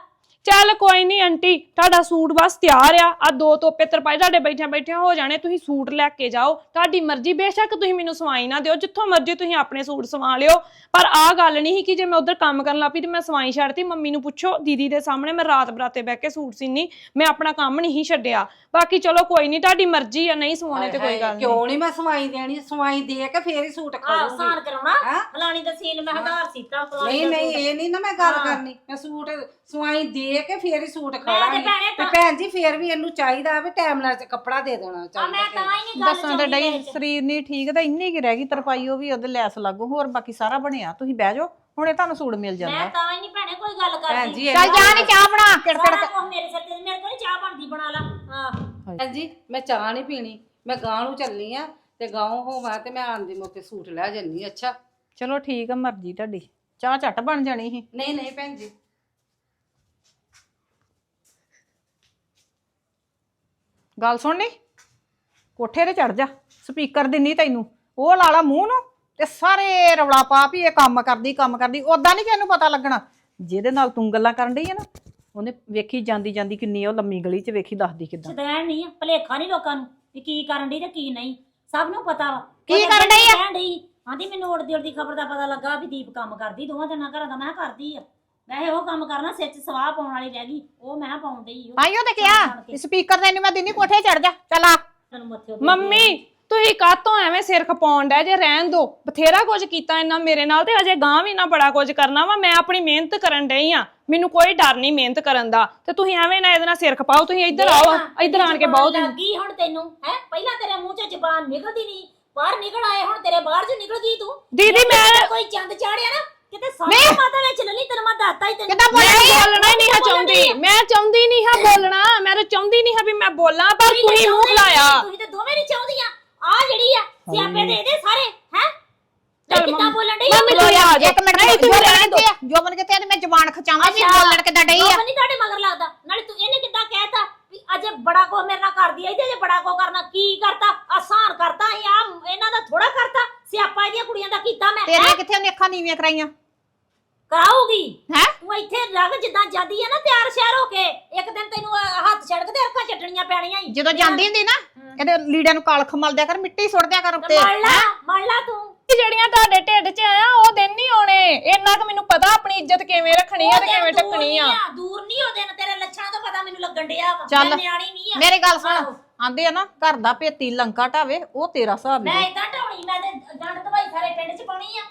ਚੱਲ ਕੋਈ ਨਹੀਂ ਆਂਟੀ ਤੁਹਾਡਾ ਸੂਟ ਬਸ ਤਿਆਰ ਆ ਆ ਦੋ ਤੋਪੇ ਤਰਪਾਈ ਤੁਹਾਡੇ ਬੈਠਿਆਂ ਬੈਠਿਆਂ ਹੋ ਜਾਣੇ ਤੁਸੀਂ ਸੂਟ ਲੈ ਕੇ ਜਾਓ ਤੁਹਾਡੀ ਮਰਜ਼ੀ ਬੇਸ਼ੱਕ ਤੁਸੀਂ ਮੈਨੂੰ ਸਵਾਈ ਨਾ ਦਿਓ ਜਿੱਥੋਂ ਮਰਜ਼ੀ ਤੁਸੀਂ ਆਪਣੇ ਸੂਟ ਸਵਾ ਲਿਓ ਪਰ ਆਹ ਗੱਲ ਨਹੀਂ ਕਿ ਜੇ ਮੈਂ ਉਧਰ ਕੰਮ ਕਰਨ ਲੱਗ ਪਈ ਤੇ ਮੈਂ ਸਵਾਈ ਛੱਡਤੀ ਮੰਮੀ ਨੂੰ ਪੁੱਛੋ ਦੀਦੀ ਦੇ ਸਾਹਮਣੇ ਮੈਂ ਰਾਤ ਬਰਾਤੇ ਬਹਿ ਕੇ ਸੂਟ ਸੀਨੀ ਮੈਂ ਆਪਣਾ ਕੰਮ ਨਹੀਂ ਛੱਡਿਆ ਬਾਕੀ ਚਲੋ ਕੋਈ ਨਹੀਂ ਤੁਹਾਡੀ ਮਰਜ਼ੀ ਆ ਨਹੀਂ ਸਵਾਉਣੇ ਤੇ ਕੋਈ ਗੱਲ ਨਹੀਂ ਕਿਉਂ ਨਹੀਂ ਮੈਂ ਸਵਾਈ ਦੇਣੀ ਸਵਾਈ ਦੇ ਕੇ ਫੇਰ ਹੀ ਸੂਟ ਆ ਖਾਊਂਗੀ ਆਸਾਨ ਕਰਾਉਣਾ ਹੈਂ? ਫਲਾਣੀ ਦਾ ਸੀਨ ਮੈਂ ਹਜ਼ਾਰ ਸੀਤਾ ਫਲਾਣੀ ਨਹੀਂ ਨਹੀਂ। ਇਹ ਨਹੀਂ ਨਾ ਮੈਂ ਗੱਲ। ਕਰਨੀ ਮੈਂ ਸੂਟ ਸਵਾਈ ਦੇ ਕੇ ਫੇਰ ਹੀ ਸੂਟ ਮੈਂ ਤੇ ਖਾਵਾਂਗੀ। ਭੈਣੇ ਤੇ ਤਾਂ ਭੈਣ ਜੀ ਫੇਰ ਵੀ ਇਹਨੂੰ ਚਾਹੀਦਾ ਵੀ ਟਾਈਮ ਨਾਲ ਕੱਪੜਾ ਦੇ ਦੇਣਾ ਆ ਚਾਹੀਦਾ ਮੈਂ ਤਾਂ ਹੀ ਨਹੀਂ ਗੱਲ ਦੱਸਾਂ ਤੇ ਡਈ ਸਰੀਰ ਨਹੀਂ ਠੀਕ ਤਾਂ ਇੰਨੀ ਕੀ ਰਹਿ ਗਈ ਤਰਪਾਈ ਉਹ ਵੀ ਉਹਦੇ ਲੈਸ ਲੱਗੋ ਹੋਰ ਬਾਕੀ ਸਾਰਾ ਬਣਿਆ। ਤੁਸੀਂ ਬਹਿ ਜਾਓ ਹੁਣੇ ਤੁਹਾਨੂੰ ਸੂਟ ਮਿਲ ਮੈਂ ਜਾਂਦਾ ਤਾਂ ਹੀ ਨਹੀਂ ਭੈਣੇ ਕੋਈ ਗੱਲ ਭੈਣ ਕਰਦੀ ਜੀ ਚੱਲ ਜਾ ਨਹੀਂ ਚਾਹ ਬਣਾ। ਕਿੜਕੜ ਸਾਰਾ ਕੁਛ ਮੇਰੇ ਸਿਰ ਤੇ ਮੇਰੇ ਕੋਲ ਨੀ ਚਾਹ ਬਣਦੀ ਬਣਾ ਲਾ। ਹਾਂ। ਭੈਣ ਜੀ ਮੈਂ ਚਾਹ ਨਹੀਂ ਪੀਣੀ ਮੈਂ ਗਾਂ ਨੂੰ ਚੱਲਨੀ ਆ ਤੇ ਗਾਂ ਹੋਵਾਂ ਤੇ ਮੈਂ ਆਂਦੀ ਮੌਕੇ ਸੂਟ ਲੈ ਜੰਨੀ ਅੱਛਾ। ਚਲੋ ਠੀਕ ਆ ਮਰਜ਼ੀ ਤੁਹਾਡੀ। ਚਾਹ ਝੱਟ ਬਣ ਜਾਣੀ ਸੀ। ਨਹੀਂ ਨਹੀਂ ਭੈਣ ਜੀ। ਗੱਲ ਸੁਣਨੀ ਕੋਠੇ ਤੇ ਚੜ ਜਾ ਸਪੀਕਰ ਦਿੰਨੀ ਤੈਨੂੰ। ਉਹ ਲਾ ਲਾ ਮੂੰਹ ਨੂੰ ਤੇ ਸਾਰੇ ਰੌਲਾ ਪਾ ਵੀ ਇਹ ਕੰਮ ਕਰਦੀ ਕੰਮ ਕਰਦੀ। ਉਦਾਂ ਨਹੀਂ ਕਿਹਨੂੰ ਪਤਾ ਲੱਗਣਾ। ਜਿਹਦੇ ਨਾਲ ਤੂੰ ਗੱਲਾਂ ਕਰਨ ਡਈ ਆ ਨਾ ਉਹਨੇ ਵੇਖੀ ਜਾਂਦੀ ਜਾਂਦੀ ਕਿੰਨੀ ਉਹ ਲੰਮੀ ਗਲੀ 'ਚ ਵੇਖੀ ਦੱਸਦੀ ਕਿਦਾਂ। ਸਦੈਣ ਨਹੀਂ ਆ ਭਲੇਖਾ ਨਹੀਂ ਲੋਕਾਂ ਨੂੰ ਵੀ ਕੀ ਕਰਨ ਡਈ ਤੇ ਕੀ ਨਹੀਂ। ਸਭ ਨੂੰ ਪਤਾ ਵਾ। ਕੀ ਕਰਨ ਡਈ ਆ? ਕਹਿਣ ਡਈ। ਆਂਦੀ ਮੈਨੂੰ ਉੜਦੀ ਉੜਦੀ ਖਬਰ ਦਾ ਪਤਾ ਲੱਗਾ ਵੀ ਦੀਪ ਕੰਮ ਕਰਦੀ ਦੋਵਾਂ ਦਿਨਾਂ ਘਰਾਂ ਦਾ ਮੈਂ ਕਿਹਾ ਕਰਦੀ ਆ। ਵੈਸੇ ਉਹ ਕੰਮ ਕਰਨਾ ਸਿੱਚ ਸਵਾਹ ਪਾਉਣ ਵਾਲੀ ਰਹਿ ਗਈ ਉਹ ਮੈਂ ਪਾਉਣ ਡਈ ਉਹ। ਆਈਓ ਤੇ ਕਿਹਾ ਸਪੀਕਰ ਤੈਨੂੰ ਮੈਂ ਦਿੰਨੀ ਕੋਠੇ ਚੜ ਜਾ ਚੱਲ ਆ। ਤੈਨੂੰ ਮੱਥੇ ਉੱਤੇ ਮੰਮੀ ਤੁਸੀਂ ਕਾਤੋਂ ਐਵੇਂ ਸਿਰ ਖਪਾਉਣ ਡੈ ਜੇ ਰਹਿਣ ਦੋ ਬਥੇਰਾ ਕੁਝ ਕੀਤਾ ਇਹਨਾਂ ਮੇਰੇ ਨਾਲ ਤੇ ਅਜੇ ਗਾਂ ਵੀ ਨਾ ਬੜਾ ਕੁਝ ਕਰਨਾ ਵਾ ਮੈਂ ਆਪਣੀ ਮਿਹਨਤ ਕਰਨ ਡਈ ਆ। ਮੈਨੂੰ ਕੋਈ ਡਰ ਨਹੀਂ ਮਿਹਨਤ ਕਰਨ ਦਾ। ਤੇ ਤੁਸੀਂ ਐਵੇਂ ਨਾ ਇਹਦੇ ਨਾਲ ਸਿਰ ਖਪਾਓ ਤੁਸੀਂ ਇੱਧਰ ਆਓ ਇੱਧਰ ਆਣ ਕੇ ਬਹੁਤ ਲੱਗੀ ਹੁਣ ਤੈਨੂੰ ਹੈ? ਪਹਿਲਾਂ ਤੇਰੇ ਮੂੰਹ 'ਚ ਜ਼ਬਾਨ ਨਿਕਲਦੀ ਨਹੀਂ ਬਾਹਰ ਨਿਕਲ ਆਏ ਹੁਣ ਤੇਰੇ ਬਾਹਰ 'ਚ ਨਿਕਲ ਗਈ ਤੂੰ। ਦੀਦੀ ਜੇ ਮੈਂ ਕੋਈ ਚੰਦ ਚਾੜਿਆ ਨਾ ਕਿਤੇ ਸਾਰਾ ਮਾਤਾ ਵਿੱਚ ਲੱਲੀ ਤੇਰੇ ਮੈਂ ਦੱਸਤਾ ਹੀ ਤੈਨੂੰ। ਕਿਦਾਂ ਬੋਲਣਾ? ਬੋਲਣਾ ਹੀ ਨਹੀਂ ਹਾਂ ਚਾਹੁੰਦੀ। ਮੈਂ ਚਾਹੁੰਦੀ ਨਹੀਂ ਹਾਂ ਬੋਲਣਾ। ਮੈਂ ਤਾਂ ਚਾਹੁੰਦੀ ਨਹੀਂ ਹਾਂ ਵੀ ਮੈਂ ਬੋਲਾਂ ਪਰ ਤੁਸੀਂ ਤੁਸੀਂ ਮੂੰਹ ਖਲਾਇਆ ਤੁਸੀਂ ਤੇ ਦੋਵੇਂ ਨਹੀਂ ਚਾਹੁੰਦੀਆਂ। ਆ ਜਿਹੜੀ ਆ ਸਿਆਪੇ ਦੇ ਇਹਦੇ ਸਾਰੇ ਹੈ? ਚੱਲ ਕਿੱਦਾਂ ਮੰਮੀ- ਬੋਲਣ ਡਈ? ਮੰਮੀ ਤੁਸੀਂ ਆ ਜਾਓ। ਇੱਕ ਮਿੰਟ ਨਹੀਂ, ਤੁਸੀਂ ਰਹਿਣ ਦਿਓ। ਜੋ ਬਣ ਕੇ ਤੇ ਮੈਂ ਜ਼ਬਾਨ ਖਚਾਵਾਂ ਵੀ। ਬੋਲਣ ਕਿਦਾਂ ਡਈ ਆ? ਨਹੀਂ ਤੁਹਾਡੇ ਮਗਰ ਲੱਗਦਾ। ਨਾਲੇ ਤੂੰ ਇਹਨੇ ਕਿੱਦਾਂ ਕਹਿਤਾ ਵੀ ਅਜੇ ਬੜਾ ਕੋ ਮੇਰੇ ਨਾਲ ਕਰਦੀ ਐ ਤੇ ਅਜੇ ਬੜਾ ਕੋ ਕਰਨਾ। ਕੀ ਕਰਤਾ? ਆਸਾਨ ਕਰਤਾ ਸੀ। ਆ ਇਹਨਾਂ ਦਾ ਥੋੜਾ ਕਰਤਾ। ਇਹਦੀਆਂ ਕੁੜੀਆਂ ਦਾ ਕੀਤਾ ਮੈਂ ਹੈਂ? ਤੇਰੇ ਕਿੱਥੇ ਉਹਨੇ ਅੱਖਾਂ ਨੀਵੀਆਂ ਕਰਾਈਆਂ? ਕਰਾਊਗੀ? ਹੈਂ? ਤੂੰ ਇੱਥੇ ਲੱਗ ਜਿੱਦਾਂ ਜਾਂਦੀ ਹੈ ਨਾ ਤਿਆਰ ਸ਼ਹਿਰ ਹੋ ਕੇ ਇੱਕ ਦਿਨ ਤੈਨੂੰ ਹੱਥ ਛੜਕ ਤੇ ਅੱਖਾਂ ਚੱਟਣੀਆਂ ਪੈਣੀਆਂ ਈ। ਜਦੋਂ ਜਾਂਦੀ ਹੁੰਦੀ ਨਾ ਇਹਦੇ ਲੀੜਿਆਂ ਨੂੰ ਕਾਲਖ ਮਲ ਦਿਆ ਕਰ ਮਿੱਟੀ ਸੁੱਟ ਦਿਆ ਕਰ ਉੱਤੇ ਮੜ ਲਾ ਮੜ ਲਾ ਤੂੰ। ਜਿਹੜੀਆਂ ਤੁਹਾਡੇ ਢਿੱਡ 'ਚ ਆਇਆ ਉਹ ਦਿਨ ਨਹੀਂ ਆਉਣੇ। ਇੰਨਾ ਕੁ ਮੈਨੂੰ ਪਤਾ ਆਪਣੀ ਇੱਜ਼ਤ ਕਿਵੇਂ ਰੱਖਣੀ ਆ ਤੇ ਉਹ ਦਿਨ ਕਿਵੇਂ ਦੂਰ ਟੱਕਣੀ ਨਹੀਂ ਆ ਦੂਰ ਨਹੀਂ ਉਹ ਦਿਨ ਤੇਰੇ ਲੱਛਣਾਂ ਤੋਂ ਪਤਾ ਮੈਨੂੰ ਲੱਗਣ ਡਿਆ ਵਾ। ਚੱਲ। ਮੈਂ ਨਿਆਣੀ ਨਹੀਂ ਆ। ਮੇਰੀ ਗੱਲ ਸੁਣ ਆਹੋ। ਆਂਦੇ ਆ ਨਾ ਘਰ ਦਾ ਭੇਤੀ ਲੰਕਾ ਢਾਵੇ ਉਹ ਤੇਰਾ ਹਿਸਾਬ ਮੈਂ ਨਹੀਂ ਇਦਾਂ ਢਾਉਣੀ ਦਵਾਈ ਸਾਰੇ ਪਿੰਡ ਚ ਪਾਉਣੀ ਆ।